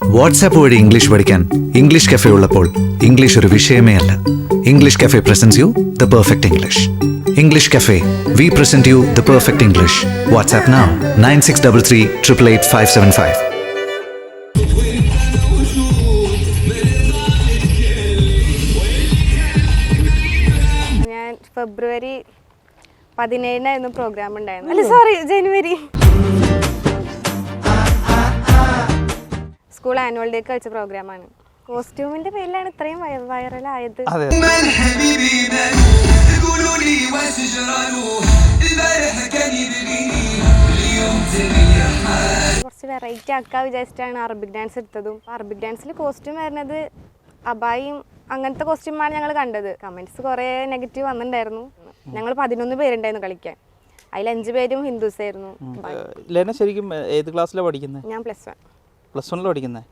WhatsApp വഴി English പഠിക്കാൻ English cafe ഉള്ളപ്പോൾ ഇംഗ്ലീഷ് ഒരു വിഷയമേ അല്ല. English cafe presents you the perfect English English cafe we present you the perfect English WhatsApp now nine six double three triple eight five seven five ഫെബ്രുവരി പതിനേഴിനായിരുന്നു programme ഉണ്ടായിരുന്നു അല്ല sorry ജനുവരി. School annual day കളിച്ച പ്രോഗ്രാമാണ് കോസ്റ്റ്യൂമിന്റെ പേരിലാണ് ഇത്രയും വൈറലായത് അതെ കുറച്ച് വെറൈറ്റി ആക്കാൻ വിചാരിച്ചിട്ടാണ് അറബിക് ഡാൻസ് എടുത്തതും. അറബിക് ഡാൻസിൽ കോസ്റ്റ്യൂം വരുന്നത് അബായും അങ്ങനത്തെ കോസ്റ്റ്യൂമാണ് ഞങ്ങൾ കണ്ടത്. കമന്റ്സ് കുറേ നെഗറ്റീവ് വന്നിട്ടുണ്ടായിരുന്നു. ഞങ്ങൾ പതിനൊന്ന് പേരുണ്ടായിരുന്നു കളിക്കാൻ. അതിൽ അഞ്ച് പേരും ഹിന്ദുസ് ആയിരുന്നു. ലെന ശരിക്കും ഏത് ക്ലാസ്സിലാണ് പഠിക്കുന്നത് ഞാൻ പ്ലസ് വൺ പ്ലസ് വണ്ണിൽ പഠിക്കുന്നത്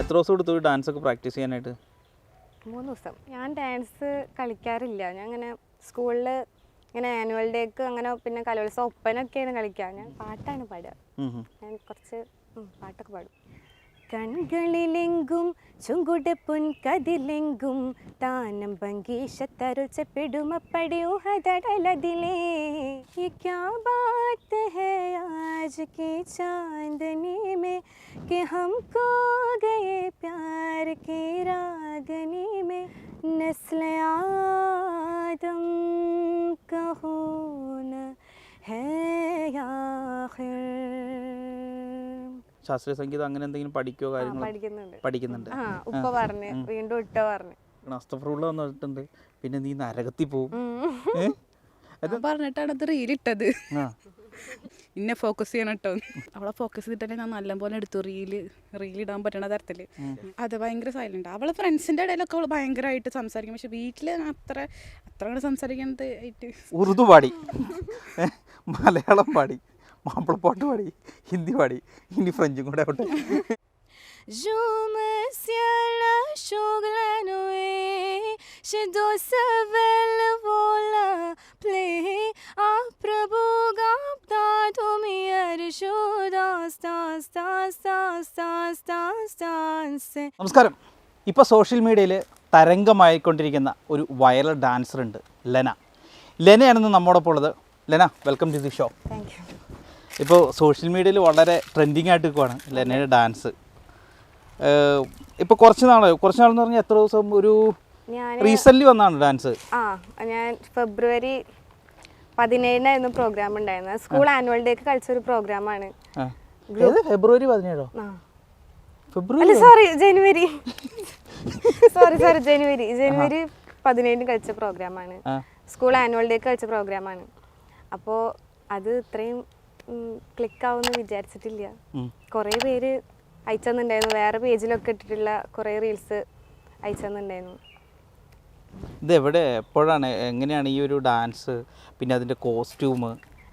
എത്ര ദിവസം എടുത്തു ഡാൻസ് ഒക്കെ പ്രാക്ടീസ് ചെയ്യാനായിട്ട്? മൂന്ന് ദിവസം. ഞാൻ ഡാൻസ് കളിക്കാറില്ല. ഞാൻ അങ്ങനെ സ്കൂളിൽ ഇങ്ങനെ ആനുവൽ ഡേക്ക് അങ്ങനെ പിന്നെ കലോത്സവം ഒപ്പനൊക്കെയാണ് കളിക്കുക ഞാൻ പാട്ടാണ് പാടുക. ഞാൻ കുറച്ച് പാട്ടൊക്കെ പാടും. കൺകളിലെങ്കും ചുങ്കുടപ്പുൻ കതിലെങ്കും താനം ഭംഗീഷത്തരുച്ചപ്പെടുമപ്പടി ഊഹതടലതിലേ ये क्या बात है आज की चांदनी में कि हम खो गए प्यार की रागनी में नस्ल आदम कहो न है आखिर ശാസ്ത്രീയ സംഗീതം അങ്ങനെ എന്തെങ്കിലും പഠിക്കോ കാര്യങ്ങൾ പഠിക്കുന്നുണ്ട്. ഉപ്പ പറഞ്ഞ് വീണ്ടും ഇട്ട പറഞ്ഞു. അസ്തഫറുള്ള വന്നിട്ടുണ്ട്. പിന്നെ നീ നരകത്തിൽ പോവും പറഞ്ഞിട്ടാണ് അത് റീലിട്ടത് ഇന്നെ ഫോക്കസ് ചെയ്യണം കേട്ടോ അവളെ ഫോക്കസ് ചെയ്തിട്ടല്ലേ ഞാൻ നല്ലപോലെ എടുത്തു റീൽ റീൽ ഇടാൻ പറ്റണ തരത്തിൽ അത് ഭയങ്കര സൈലന്റ് അവളെ ഫ്രണ്ട്സിന്റെ ഇടയിലൊക്കെ അവൾ ഭയങ്കരമായിട്ട് സംസാരിക്കും. പക്ഷെ വീട്ടിൽ അത്ര അത്ര കൂടെ സംസാരിക്കുന്നത് ആയിട്ട് ഉറുദു പാടി. മലയാളം പാടി. മാപ്പിളപ്പാട്ട് പാടി ഹിന്ദി പാടി ഇനി ഫ്രഞ്ചും കൂടെ ആവട്ടെ. നമസ്കാരം ഇപ്പോൾ സോഷ്യൽ മീഡിയയിൽ തരംഗമായിക്കൊണ്ടിരിക്കുന്ന ഒരു വൈറൽ ഡാൻസർ ഉണ്ട് ലെന. ലെനയാണെന്ന് നമ്മോടൊപ്പം ഉള്ളത് Lena welcome to the show thank you. ഇപ്പോൾ സോഷ്യൽ മീഡിയയിൽ വളരെ ട്രെൻഡിങ് ആയിട്ട് നിൽക്കുവാണ് ലെനയുടെ ഡാൻസ് ഇപ്പോൾ കുറച്ച് നാളോ കുറച്ച് നാളെന്ന് പറഞ്ഞാൽ എത്ര ദിവസം ഒരു റീസെന്റ് വന്നാണ് ഡാൻസ് ആ ഞാൻ ഫെബ്രുവരി പതിനേഴിനായിരുന്നു പ്രോഗ്രാം ഉണ്ടായിരുന്നത് സ്കൂൾ ആനുവൽ ഡേക്ക് കളിച്ചൊരു പ്രോഗ്രാമാണ് ഏത്? ഫെബ്രുവരി പതിനേഴോ? ഫെബ്രുവരി സോറി ജനുവരി. സോറി സോറി ജനുവരി. ജനുവരി പതിനേഴിന് കളിച്ച പ്രോഗ്രാമാണ് ആണ്. സ്കൂൾ ആനുവൽ ഡേക്ക് കളിച്ച പ്രോഗ്രാമാണ് അപ്പോൾ അത് ഇത്രയും ക്ലിക്ക് ആവുമെന്ന് വിചാരിച്ചിട്ടില്ല. കുറേ പേര് അയച്ചെന്നുണ്ടായിരുന്നു. വേറെ പേജിലൊക്കെ ഇട്ടിട്ടുള്ള കുറേ റീൽസ് അയച്ചെന്നുണ്ടായിരുന്നു. ഇത് എവിടെ എപ്പോഴാണ്? എങ്ങനെയാണ് ഈ ഒരു ഡാൻസ് പിന്നെ അതിന്റെ കോസ്റ്റ്യൂം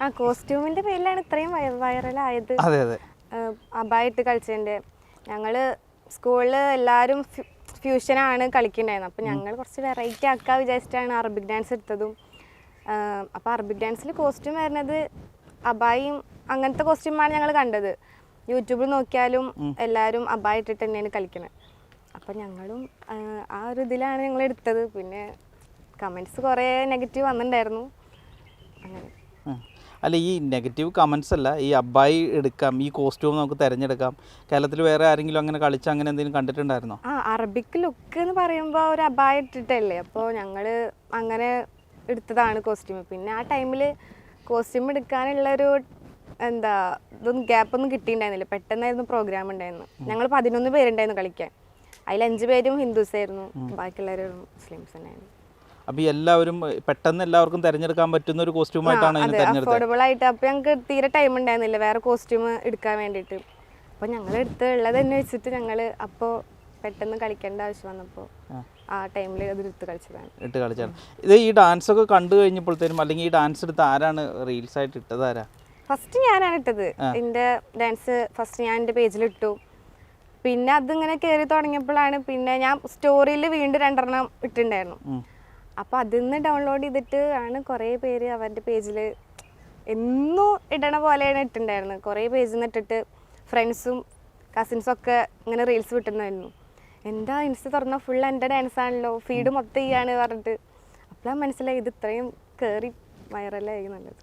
ആ കോസ്റ്റ്യൂമിന്റെ പേരിലാണ് ഇത്രയും വൈറലായത് അതെ അതെ. അബായിട്ട് കളിച്ചതിന്റെ. ഞങ്ങൾ സ്കൂളിൽ എല്ലാവരും ഫ്യൂഷനാണ് കളിക്കുന്നുണ്ടായിരുന്നത്. അപ്പോൾ ഞങ്ങൾ കുറച്ച് വെറൈറ്റി ആക്കാൻ വിചാരിച്ചിട്ടാണ് അറബിക് ഡാൻസ് എടുത്തതും. അപ്പോൾ അറബിക് ഡാൻസിൽ കോസ്റ്റ്യൂം വരുന്നത് അബായും അങ്ങനത്തെ കോസ്റ്റ്യൂമാണ് ഞങ്ങൾ കണ്ടത്. യൂട്യൂബിൽ നോക്കിയാലും എല്ലാവരും അബായ ഇട്ടിട്ട് തന്നെയാണ് കളിക്കുന്നത് അപ്പം ഞങ്ങളും ആ, ഒരു ഇതിലാണ് ഞങ്ങൾ എടുത്തത്. പിന്നെ കമന്റ്സ് കുറേ നെഗറ്റീവ് വന്നിട്ടുണ്ടായിരുന്നു അങ്ങനെ. അല്ല ഈ നെഗറ്റീവ് കമൻസ് അല്ല ഈ അബ്ബായി എടുക്കാം ഈ കോസ്റ്റ്യൂം നമുക്ക് തിരഞ്ഞെടുക്കാം. കേരളത്തിൽ വേറെ ആരെങ്കിലും അങ്ങനെ കളിച്ച് അങ്ങനെ എന്തെങ്കിലും കണ്ടിട്ടുണ്ടായിരുന്നോ? ആ അറബിക് ലുക്ക് എന്ന് പറയുമ്പോൾ ഒരു അബായ ഇട്ടിട്ടല്ലേ. അപ്പോൾ ഞങ്ങൾ അങ്ങനെ എടുത്തതാണ് കോസ്റ്റ്യൂം പിന്നെ ആ ടൈമിൽ കോസ്റ്റ്യൂം എടുക്കാനുള്ളൊരു എന്താ ഇതൊന്നും ഗ്യാപ്പൊന്നും കിട്ടിയിട്ടുണ്ടായിരുന്നില്ല. പെട്ടെന്നായിരുന്നു പ്രോഗ്രാം ഉണ്ടായിരുന്നു ഞങ്ങൾ പതിനൊന്ന് പേരുണ്ടായിരുന്നു കളിക്കാൻ. അതിൽ അഞ്ച് പേരും ഹിന്ദുസ് ആയിരുന്നു. ബാക്കിയുള്ളവരും മുസ്ലിംസ് തന്നെയായിരുന്നു. അപ്പൊ എല്ലാവരും പെട്ടെന്ന് എല്ലാവർക്കും തിരഞ്ഞെടുക്കാൻ പറ്റുന്ന ഒരു കോസ്റ്റ്യൂം ആയിട്ടാണ് അഫോർഡബിൾ ആയിട്ട് അപ്പോൾ ഞങ്ങൾക്ക് തീരെ ടൈം ഉണ്ടായിരുന്നില്ല. വേറെ കോസ്റ്റ്യൂം എടുക്കാൻ വേണ്ടിയിട്ട്. അപ്പോൾ ഞങ്ങൾ എടുത്ത് ഉള്ളത് തന്നെ വെച്ചിട്ട് ഞങ്ങൾ അപ്പോൾ പെട്ടെന്ന് കളിക്കേണ്ട ആവശ്യം വന്നപ്പോൾ ആ ടൈമിൽ അത് എടുത്ത് കളിച്ചതാണ്. ഇട്ട് കളിച്ചാണ് ഇത് ഈ ഡാൻസ് ഒക്കെ കണ്ടു കഴിഞ്ഞപ്പോഴത്തേനും അല്ലെങ്കിൽ ഈ ഡാൻസ് എടുത്ത് ആരാണ് റീൽസ് ആയിട്ട് ഇട്ടത് ആരാ? ഫസ്റ്റ് ഞാനാണ് ഇട്ടത്. എന്റെ ഡാൻസ് ഫസ്റ്റ് ഞാൻ എന്റെ പേജിൽ ഇട്ടു. പിന്നെ അതിങ്ങനെ കയറി തുടങ്ങിയപ്പോഴാണ് പിന്നെ ഞാൻ സ്റ്റോറിയിൽ വീണ്ടും രണ്ടെണ്ണം ഇട്ടിട്ടുണ്ടായിരുന്നു. അപ്പോൾ അതിൽ നിന്ന് ഡൗൺലോഡ് ചെയ്തിട്ട് ആണ് കുറേ പേര് അവന്റെ പേജിൽ എന്നും ഇടണ പോലെയാണ് ഇട്ടിട്ടുണ്ടായിരുന്നത്. കുറേ പേജിൽ നിന്ന് ഇട്ടിട്ട് ഫ്രണ്ട്സും കസിൻസും ഒക്കെ ഇങ്ങനെ റീൽസ് വിട്ടുണ്ടായിരുന്നു എന്താ ഇൻസ്റ്റ തുറന്നാൽ ഫുൾ എന്റെ ഡാൻസ് ആണല്ലോ ഫീഡ് മൊത്തം ചെയ്യാണ് പറഞ്ഞിട്ട്. അപ്പോഴാണ് മനസ്സിലായി ഇത് ഇത്രയും കയറി വൈറലായി നല്ലത്.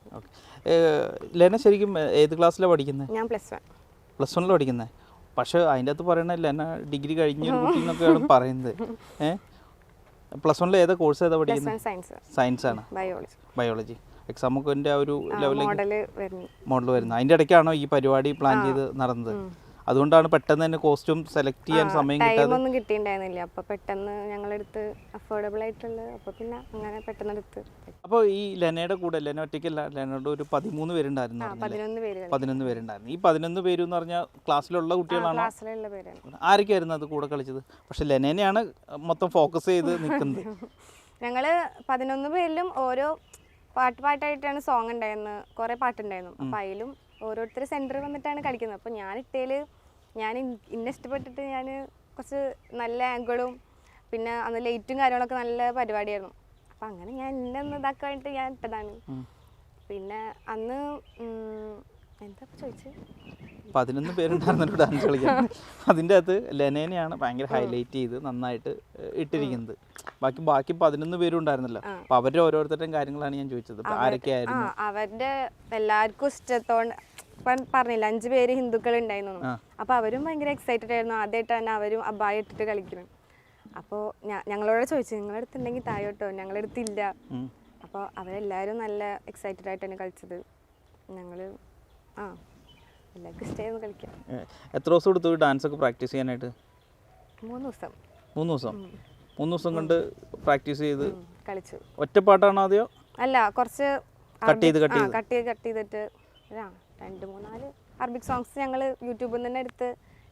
ലെന ശരിക്കും ഏത് ക്ലാസ്സിലാണ് പഠിക്കുന്നത് ഞാൻ പ്ലസ് വൺ പ്ലസ് വണ്ണിൽ പഠിക്കുന്നത് പക്ഷേ അതിന്റെ അകത്ത് പറയണ ലെന ഡിഗ്രി കഴിഞ്ഞ ഒരു കുട്ടി എന്നൊക്കെയാണ് പറയുന്നത്. ഏ? പ്ലസ് വണ്ണിൽ ഏതാ കോഴ്സ് ഏതാ പഠിക്കുന്നത് സയൻസ് ആണ്. ബയോളജി ബയോളജി എക്സാം ഒക്കെ ആ ഒരു ലെവലിൽ മോഡൽ വരുന്നു. മോഡൽ വരുന്നത് അതിന്റെ ഇടയ്ക്കാണോ ഈ പരിപാടി പ്ലാൻ ചെയ്ത് നടന്നത്? അതുകൊണ്ടാണ് പെട്ടെന്ന് തന്നെ കോസ്റ്റ്യൂം സെലക്ട് ചെയ്യാൻ സമയം കിട്ടാതെ. ഒന്നും കിട്ടിയിട്ടുണ്ടായിരുന്നില്ല. അപ്പൊ പെട്ടെന്ന് ഞങ്ങളെടുത്ത് അഫോർഡബിൾ ആയിട്ടുള്ളത് അപ്പൊ പിന്നെ അങ്ങനെ പെട്ടെന്ന് എടുത്ത് അപ്പോൾ ഈ ലെനയുടെ കൂടെ ലെന ഒറ്റയ്ക്കല്ല ലെനയുടെ ഒരു പതിമൂന്ന് പേരുണ്ടായിരുന്നു? പതിനൊന്ന് പേരുണ്ടായിരുന്നു. ഈ പതിനൊന്ന് പേര് എന്ന് പറഞ്ഞാൽ ക്ലാസ്സിലുള്ള കുട്ടികളാണ്? ആരൊക്കെയായിരുന്നു അത് കൂടെ കളിച്ചത്? പക്ഷെ ലെനേനെയാണ് മൊത്തം ഫോക്കസ് ചെയ്ത് നിൽക്കുന്നത് ഞങ്ങൾ പതിനൊന്ന് പേരിലും ഓരോ പാട്ട് പാട്ടായിട്ടാണ് സോങ് ഉണ്ടായിരുന്നത്. കുറേ പാട്ടുണ്ടായിരുന്നു. അപ്പം അതിലും ഓരോരുത്തർ സെന്ററിൽ വന്നിട്ടാണ് കളിക്കുന്നത്. അപ്പോൾ ഞാൻ ഇട്ടേൽ ഞാൻ ഇന്ന ഇന്നെ ഇഷ്ടപ്പെട്ടിട്ട് ഞാൻ കുറച്ച് നല്ല ആംഗിളും പിന്നെ അന്ന് ലൈറ്റും കാര്യങ്ങളൊക്കെ നല്ല പരിപാടിയായിരുന്നു. അപ്പം അങ്ങനെ ഞാൻ ഇന്നൊന്ന് ഇതാക്കാനായിട്ട് ഞാൻ ഇട്ടതാണ്. പിന്നെ അന്ന് പതിനൊന്ന് പേരുണ്ടായിരുന്നല്ലോ ഡാൻസ് കളിക്കാൻ. അതിന്റെ അകത്ത് ലെനേനെയാണ് ഭയങ്കര ഹൈലൈറ്റ് ചെയ്ത് നന്നായിട്ട് ഇട്ടിരിക്കുന്നത്. ബാക്കി ബാക്കി പതിനൊന്ന് പേരും ഉണ്ടായിരുന്നല്ലോ. അപ്പൊ അവരുടെ ഓരോരുത്തരുടെയും കാര്യങ്ങളാണ് ഞാൻ ചോദിച്ചത്. ആരൊക്കെയായിരുന്നു അവരുടെ എല്ലാവർക്കും ഇഷ്ടത്തോണ്ട് പറഞ്ഞില്ല അഞ്ചു പേര് ഹിന്ദുക്കൾ ഉണ്ടായിരുന്നു. അപ്പൊ അവരും ഭയങ്കര എക്സൈറ്റഡ് ആയിരുന്നു. ആദ്യമായിട്ട് തന്നെ അവരും അബായ ഇട്ടിട്ട് കളിക്കണം. അപ്പോൾ ഞങ്ങളോട് ചോദിച്ചു നിങ്ങളെടുത്തുണ്ടെങ്കിൽ തായോട്ടോ ഞങ്ങളെടുത്തില്ല. അപ്പോൾ അവരെല്ലാവരും നല്ല എക്സൈറ്റഡ് ആയിട്ടാണ് കളിച്ചത്. ഞങ്ങൾ ആ. എല്ലാവർക്കും ഇഷ്ടമായിരുന്നു കളിക്കാൻ എത്ര ദിവസം എടുത്തു ഡാൻസ് ഒക്കെ പ്രാക്ടീസ് ചെയ്യാനായിട്ട്? മൂന്ന് ദിവസം. മൂന്ന് ദിവസം? മൂന്ന് ദിവസം കൊണ്ട് പ്രാക്ടീസ് ചെയ്ത് കളിച്ചു. ഒറ്റപ്പാട്ടാണോ അതെയോ അല്ല കുറച്ച് കട്ട് ചെയ്ത്, കട്ട് ചെയ്ത്. cut ചെയ്ത് കട്ട് ചെയ്തിട്ട് രണ്ട് മൂന്നാൽ അറബിക് സോങ്സ് ഞങ്ങൾ യൂട്യൂബിൽ നിന്ന് തന്നെ എടുത്ത്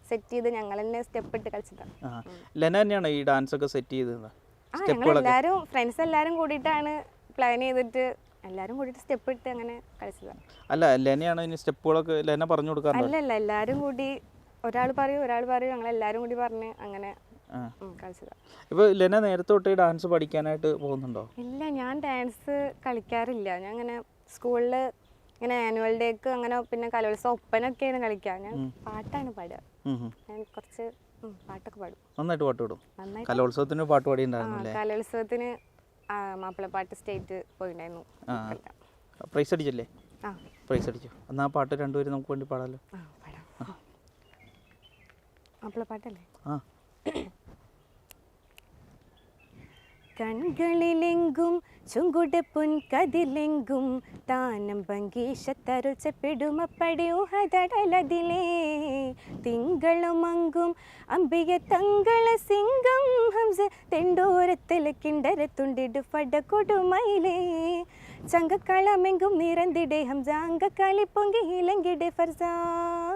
സെറ്റ് ചെയ്ത് ഞങ്ങൾ തന്നെ സ്റ്റെപ്പ് ഇട്ട് കളിച്ചതാണ്. ലെന തന്നെയാണ് ഈ ഡാൻസ് ഒക്കെ സെറ്റ് ചെയ്തത്? ആ ഞങ്ങൾ എല്ലാവരും ഫ്രണ്ട്സ് എല്ലാവരും കൂടിയിട്ടാണ് പ്ലാൻ ചെയ്തിട്ട് എല്ലാവരും കൂടിയിട്ട് സ്റ്റെപ്പ് ഇട്ട് അങ്ങനെ കളിച്ചതാണ് അല്ല ലെനയാണ് ഇനി സ്റ്റെപ്പുകളൊക്കെ ലെന പറഞ്ഞു കൊടുക്കാറുണ്ടോ? അല്ലല്ല എല്ലാവരും കൂടി ഒരാൾ പറയും ഒരാൾ പറയും ഞങ്ങൾ എല്ലാരും കൂടി പറഞ്ഞ് അങ്ങനെ. ഉം, കളിച്ചതാണ് ഇപ്പോൾ ലെന നേരത്തെ തൊട്ടേ ഡാൻസ് പഠിക്കാനായിട്ട് പോകുന്നുണ്ടോ? ഇല്ല ഞാൻ ഡാൻസ് കളിക്കാറില്ല. ഞാൻ അങ്ങനെ സ്കൂളിൽ ഇങ്ങനെ ആനുവൽ ഡേക്ക് അങ്ങനെ പിന്നെ കലോത്സവം ഒപ്പനൊക്കെയാണ് കളിക്കുക ഞാൻ പാട്ടാണ് പാടുക. ഉം ഉം. ഞാൻ കുറച്ച് ഉം, പാട്ടൊക്കെ പാടും. നന്നായിട്ട് പാട്ട് പാടും. കലോത്സവത്തിന് പാട്ട് പാടി ആ, കലോത്സവത്തിന് മാപ്പിളപ്പാട്ട് സ്റ്റേറ്റ് പോയിട്ടുണ്ടായിരുന്നു പ്രൈസ് അടിച്ചല്ലേ ആ. പ്രൈസ് അടിച്ചു എന്നാ ആ പാട്ട് രണ്ടുപേരും നമുക്ക് വേണ്ടി പാടാമല്ലോ മാപ്പിളപ്പാട്ടല്ലേ? ആ. കൺകളിലെങ്കും ചുങ്കുടപ്പുൻ കതിലെങ്കും താനം ഭംഗീഷത്തരുച്ചപ്പെടുമപ്പടി ഉഹതടലതിലേ തിങ്കളുമങ്കും അമ്പിയ തങ്കള സിംഗം ഹംസ തെണ്ടോരത്തിൽ കിണ്ടരത്തുണ്ടിടു ഫട കൊടുമയിലേ. ചങ്കക്കളമെങ്കും നിരന്തിടേ ഹംസ അങ്കക്കാലി പൊങ്കി ഫർസാൻ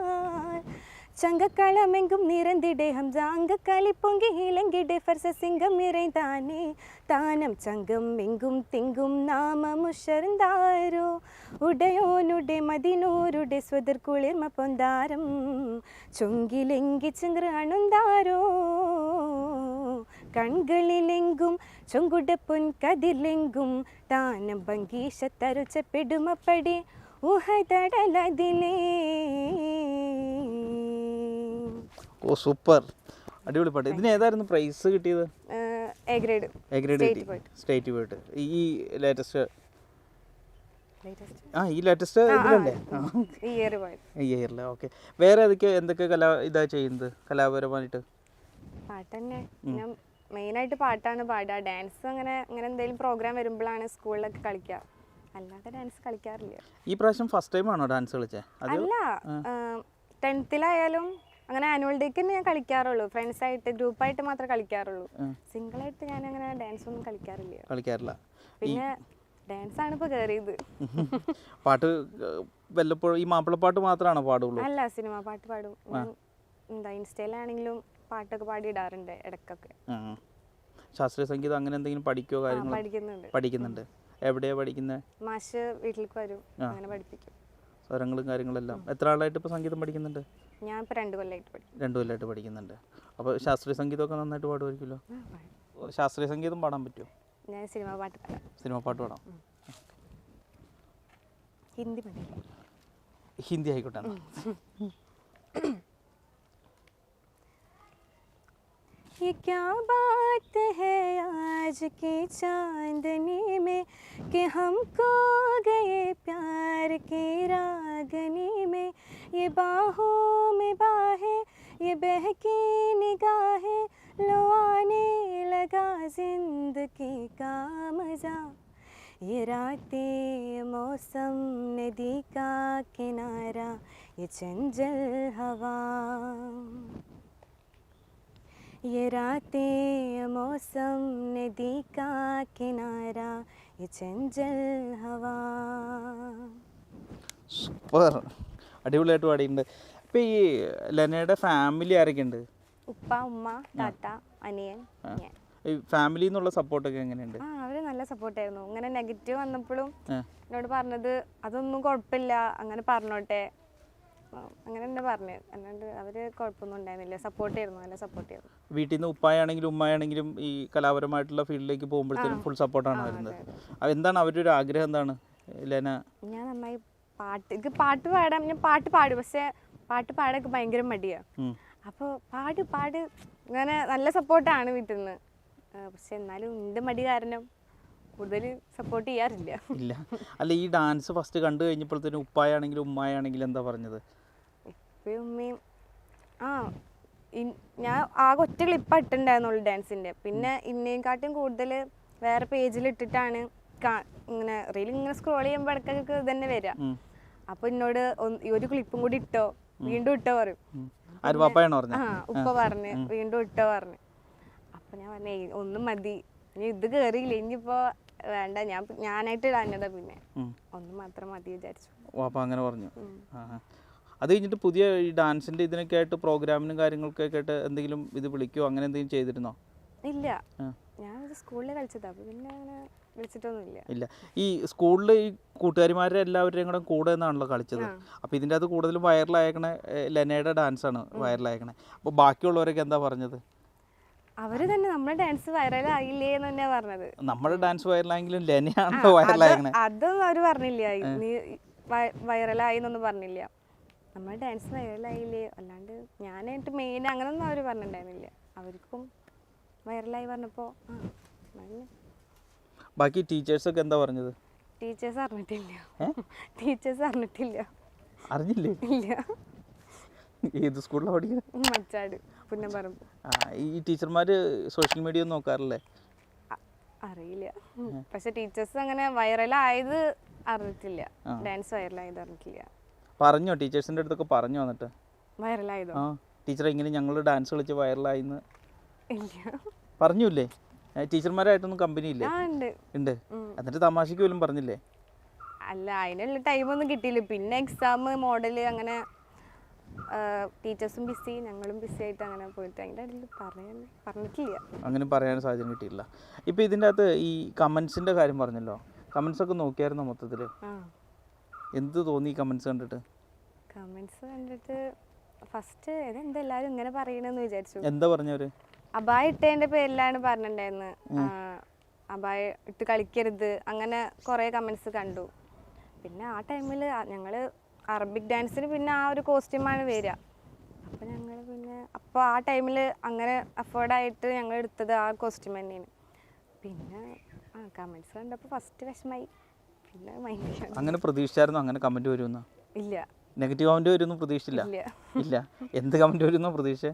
ചങ്കക്കാലമെങ്കും നിരന്തിടേഹം ജാങ്കക്കാലി പൊങ്കി ഇലങ്കി ഡെഫർസ സിംഗം ഇറൈതാനേ താനം ചങ്കം എങ്കും തിങ്കും നാമമുഷർന്താരോ ഉടയോനുടെ മതിനോരുടെ സ്വതിർ പൊന്താരം. ചൊങ്കിലെങ്കി ചിങ്ക്ര അണുന്താരോ. കൺകളിലെങ്കും ചൊങ്കുട പൊൻ കതിലെങ്കും താനം ഭംഗീശ തരുച്ച പെടുമപ്പടി ഊഹതടലതിലേ ഓ സൂപ്പർ. അടിപൊളി പാട്ട്. ഇതിന് ഏതായിരുന്നു പ്രൈസ് കിട്ടിയത്? എ ഗ്രേഡ് എ ഗ്രേഡ് കിട്ടി. സ്റ്റേറ്റ് പോയിട്ട്. ഈ ലേറ്റസ്റ്റ് ആ ഈ ലേറ്റസ്റ്റ് ഇതിലല്ലേ? ഈ ഈ ഓക്കെ വേറെ ഏതൊക്കെ എന്തൊക്കെ കലാ ഇതാ ചെയ്യുന്നത്? കലാപരമായിട്ട്. പാട്ട് തന്നെ ഞാൻ മെയിനായിട്ട് പാട്ടാണ് പാടുക. ഡാൻസ് അങ്ങനെ അങ്ങനെ എന്തെങ്കിലും പ്രോഗ്രാം വരുമ്പോഴാണ് സ്കൂളിലൊക്കെ കളിക്കുക. അല്ലാതെ ഡാൻസ് കളിക്കാറില്ല. ഈ പ്രാവശ്യം ഫസ്റ്റ് ടൈം ആണോ ഡാൻസ് കളിച്ചത് അല്ല ടെൻത്തിലായാലും അങ്ങനെ ആനുവൽ ഡേക്ക് തന്നെ ഞാൻ കളിക്കാറുള്ളൂ. ഫ്രണ്ട്സ് ആയിട്ട് ഗ്രൂപ്പ് ആയിട്ട് മാത്രമേ കളിക്കാറുള്ളൂ. സിംഗിൾ ആയിട്ട് ഞാൻ അങ്ങനെ ഡാൻസ് ഒന്നും കളിക്കാറില്ല. കളിക്കാറില്ല. പിന്നെ ഡാൻസ് ആണ് ഇപ്പൊ കേറിയത്. പാട്ട് വല്ലപ്പോഴും ഈ മാപ്പിളപ്പാട്ട് മാത്രമാണ് പാടുള്ളൂ? അല്ല സിനിമ പാട്ട് പാടും. എന്താ ഇൻസ്റ്റയിലാണെങ്കിലും പാട്ടൊക്കെ പാടി ഇടാറുണ്ട് ഇടക്കൊക്കെ ശാസ്ത്രീയ സംഗീതം അങ്ങനെ എന്തെങ്കിലും പഠിക്കോ കാര്യങ്ങളോ? പഠിക്കുന്നുണ്ട്. പഠിക്കുന്നുണ്ട്. എവിടെയാ പഠിക്കുന്നത് മാഷ് വീട്ടിലേക്ക് വരും. അങ്ങനെ പഠിപ്പിക്കും. സ്വരങ്ങളും കാര്യങ്ങളെല്ലാം എത്ര ആളായിട്ട് ഇപ്പോൾ സംഗീതം പഠിക്കുന്നുണ്ട് ഞാൻ ഇപ്പോൾ രണ്ട് കൊല്ലമായിട്ട് പഠിക്കും രണ്ടു കൊല്ലമായിട്ട് പഠിക്കുന്നുണ്ട് അപ്പോൾ ശാസ്ത്രീയ സംഗീതമൊക്കെ നന്നായിട്ട് പാടുമായിരിക്കുമല്ലോ ആ, പാടും. ശാസ്ത്രീയ സംഗീതം പാടാൻ പറ്റുമോ ഞാൻ സിനിമ പാട്ട് പാടാം സിനിമ പാട്ട് പാടാം ഹിന്ദി മതി ഹിന്ദി ആയിക്കോട്ടെ എന്നാ. ये क्या बात है आज की चांदनी में कि हम खो गए प्यार की रागनी में ये बाहों में बाहें, ये बहकी निगाहें लो आने लगा ज़िंदगी का मज़ा। ये रातें मौसम नदी का किनारा, ये चंचल हवा। ये रातें मौसम नदी का किनारा, ये चंचल हवा। सुपर। അടിപൊളിയായിട്ട് പാടിയിട്ടുണ്ട്. അപ്പൊ ഈ ലെനയുടെ ഫാമിലി ആരൊക്കെയുണ്ട് ഉപ്പ ഉമ്മ താത്ത അനിയൻ ഞാൻ. ഈ ഫാമിലി എന്നുള്ള സപ്പോർട്ടൊക്കെ എങ്ങനെയുണ്ട്? ആ നല്ല നല്ല സപ്പോർട്ടായിരുന്നു ഇങ്ങനെ നെഗറ്റീവ് വന്നപ്പോഴും. എന്നോട് പറഞ്ഞത് അതൊന്നും കുഴപ്പമില്ല. അങ്ങനെ പറഞ്ഞോട്ടെ. അങ്ങനെ തന്നെ പറഞ്ഞു. അല്ലാണ്ട് അവർ കുഴപ്പമൊന്നും ഉണ്ടായിരുന്നില്ല. സപ്പോർട്ട് ആയിരുന്നു നല്ല സപ്പോർട്ട് ചെയ്തു വീട്ടിൽ നിന്ന് ഉപ്പായാണെങ്കിലും ഉമ്മയാണെങ്കിലും ഈ കലാപരമായിട്ടുള്ള ഫീൽഡിലേക്ക് പോകുമ്പോഴത്തേനും ഫുൾ സപ്പോർട്ടാണ് വരുന്നത്? എന്താണ് അവരുടെ ഒരു ആഗ്രഹം എന്താണ് ലെന? ഞാൻ നന്നായി പാട്ട് എനിക്ക് പാട്ട് പാടാം ഞാൻ പാട്ട് പാടും. പക്ഷേ പാട്ട് പാടൊക്കെ ഭയങ്കര മടിയാണ്. അപ്പോൾ പാട് പാട്. ഇങ്ങനെ നല്ല സപ്പോർട്ടാണ് വീട്ടിൽ നിന്ന് പക്ഷെ എന്നാലും എന്റെ മടി കാരണം കൂടുതൽ സപ്പോർട്ട് ചെയ്യാറില്ല. ഇല്ല. അല്ല ഈ ഡാൻസ് ഫസ്റ്റ് കണ്ടു കഴിഞ്ഞപ്പോഴത്തേനും ഉപ്പായാണെങ്കിലും ഉമ്മായാണെങ്കിലും എന്താ പറഞ്ഞത്? ഉപ്പയും ഉമ്മയും. ആ ഞാൻ ആകെ ഒറ്റ ക്ലിപ്പ് ഇട്ടുണ്ടായിരുന്നുള്ളൂ ഡാൻസിന്റെ പിന്നെ ഇന്നേക്കാട്ടും കൂടുതൽ വേറെ പേജിൽ ഇട്ടിട്ടാണ് ഇങ്ങനെ റീൽ ഇങ്ങനെ സ്ക്രോൾ ചെയ്യുമ്പോൾ ഇടക്കൊക്കെ തന്നെ വരിക അപ്പൊ എന്നോട് ഒരു ക്ലിപ്പും കൂടി ഇട്ടോ. വീണ്ടും ഇട്ടോ പറയും. ആ ഉപ്പ പറഞ്ഞ്. വീണ്ടും ഇട്ടോ പറഞ്ഞു. അപ്പൊ ഞാൻ പറഞ്ഞേ ഒന്നും മതി. ഇനി ഇത് കേറിയില്ല. ഇനിയിപ്പോ വേണ്ട. ഞാൻ ഞാനായിട്ട് ഇടാഞ്ഞതാ പിന്നെ. ഒന്നും മാത്രം മതി വിചാരിച്ചു. അങ്ങനെ പറഞ്ഞു. അത് കഴിഞ്ഞിട്ട് പുതിയ ഈ ഡാൻസിന്റെ ഇതിനൊക്കെ ആയിട്ട് പ്രോഗ്രാമിനും കാര്യങ്ങൾക്കൊക്കെ ആയിട്ട് എന്തെങ്കിലും ഇത് വിളിക്കോ? അങ്ങനെ എന്തെങ്കിലും ചെയ്തിരുന്നോ? ഇല്ല. ആ. സ്കൂളിൽ കളിച്ചതാ. പിന്നെ അങ്ങനെ വിളിച്ചിട്ടൊന്നുമില്ല. ഇല്ല. ഈ സ്കൂളിൽ ഈ കൂട്ടുകാരിമാരെ എല്ലാവരുടെയും കൂടെ കൂടെ നിന്നാണല്ലോ കളിച്ചത്. അപ്പോൾ ഇതിന്റെ അത് കൂടുതലും വൈറലായേക്കണ ലെനയുടെ ഡാൻസാണ് വൈറലായേക്കണേ. അപ്പോൾ ബാക്കിയുള്ളവരൊക്കെ എന്താ പറഞ്ഞത്? അവർ തന്നെ നമ്മുടെ ഡാൻസ് വൈറൽ ആയില്ലേ എന്ന് തന്നെയാ പറഞ്ഞത്. നമ്മുടെ ഡാൻസ് വൈറലായെങ്കിലും ലെനയാണല്ലോ അത് അതൊന്നും അവർ പറഞ്ഞില്ല. നീ വൈറലായി എന്നൊന്നും പറഞ്ഞില്ല. നമ്മുടെ ഡാൻസ് വൈറലായില്ലേ? അല്ലാണ്ട് ഞാനായിട്ട് മെയിൻ അങ്ങനൊന്നും അവർ പറഞ്ഞിട്ടുണ്ടായിരുന്നില്ല. അവർക്കും വൈറലായി പറഞ്ഞപ്പോ ബാക്കി ടീച്ചേഴ്സ് ബാക്കി ടീച്ചേഴ്സൊക്കെ എന്താ പറഞ്ഞത്? ടീച്ചേഴ്സ് അറിഞ്ഞിട്ടില്ല. ടീച്ചേഴ്സ് അറിഞ്ഞിട്ടില്ല. അറിഞ്ഞില്ലേ? ഇല്ല. ഏത് സ്കൂളിലാണ് പഠിക്കുന്നത് മച്ചാട് പുന്നപ്പറമ്പ് ആ ഈ ടീച്ചർമാർ സോഷ്യൽ മീഡിയ ഒന്നും നോക്കാറില്ലേ? അറിയില്ല. പക്ഷെ ടീച്ചേഴ്സ് അങ്ങനെ വൈറലായത് അറിഞ്ഞിട്ടില്ല. ഡാൻസ് വൈറലായത് അറിഞ്ഞിട്ടില്ല. പറഞ്ഞോ? ടീച്ചേഴ്സിന്റെ അടുത്തൊക്കെ പറഞ്ഞു വന്നിട്ട് വൈറലായതോ ടീച്ചർ ഇങ്ങനെ ഞങ്ങൾ ഡാൻസ് കളിച്ച് വൈറലായിന്ന് പറഞ്ഞില്ലേ? ടീച്ചർമാരായിട്ടൊന്നും കമ്പനി ഇല്ല? ഉണ്ട്. എന്നിട്ട് തമാശക്ക് പോലും പറഞ്ഞില്ലേ? അല്ല അതിനുള്ള ടൈമൊന്നും കിട്ടിയില്ല. പിന്നെ എക്സാം മോഡൽ അങ്ങനെ ടീച്ചേഴ്സും ബിസി ഞങ്ങളും ബിസി ആയിട്ട് അങ്ങനെ പോയിട്ട് അതിന്റെ ഇടയിൽ പറയാൻ പറഞ്ഞിട്ടില്ല. അങ്ങനെ പറയാൻ സാഹചര്യം കിട്ടിയില്ല ഇപ്പൊ ഇതിന്റെ അകത്ത് ഈ കമന്റ്സിന്റെ കാര്യം പറഞ്ഞല്ലോ. കമന്റ്സ് ഒക്കെ നോക്കിയായിരുന്നു മൊത്തത്തിൽ ആ. എന്ത് തോന്നി കമൻസ് കണ്ടിട്ട്? കമന്റ്സ് കണ്ടിട്ട് ഫസ്റ്റ് എന്താ എല്ലാരും ഇങ്ങനെ പറയണെന്ന് വിചാരിച്ചു. എന്താ പറഞ്ഞവര്? അബായ ഇട്ടതിന്റെ പേരിലാണ് പറഞ്ഞിട്ടുണ്ടായിരുന്നത് അബായ ഇട്ട് കളിക്കരുത്. അങ്ങനെ കുറെ കമന്റ്സ് കണ്ടു. പിന്നെ ആ ടൈമിൽ ഞങ്ങൾ അറബിക് ഡാൻസിന് പിന്നെ ആ ഒരു കോസ്റ്റ്യൂമാണ് വരിക. അപ്പോൾ ഞങ്ങൾ പിന്നെ അപ്പോൾ ആ ടൈമിൽ അങ്ങനെ അഫോർഡായിട്ട് ഞങ്ങൾ എടുത്തത് ആ കോസ്റ്റ്യൂം തന്നെയാണ്. പിന്നെ ആ കമൻസ് കണ്ടപ്പോൾ ഫസ്റ്റ് വിഷമായി. പിന്നെ മൈൻഡ് അങ്ങനെ പ്രതീക്ഷിച്ചായിരുന്നു? അങ്ങനെ കമന്റ് വരുമെന്ന്? ഇല്ല. നെഗറ്റീവ് കമന്റ് വരുമെന്ന് പ്രതീക്ഷിച്ചില്ല? ഇല്ല. ഇല്ല. എന്ത് കമന്റ് വരുമെന്നോ പ്രതീക്ഷ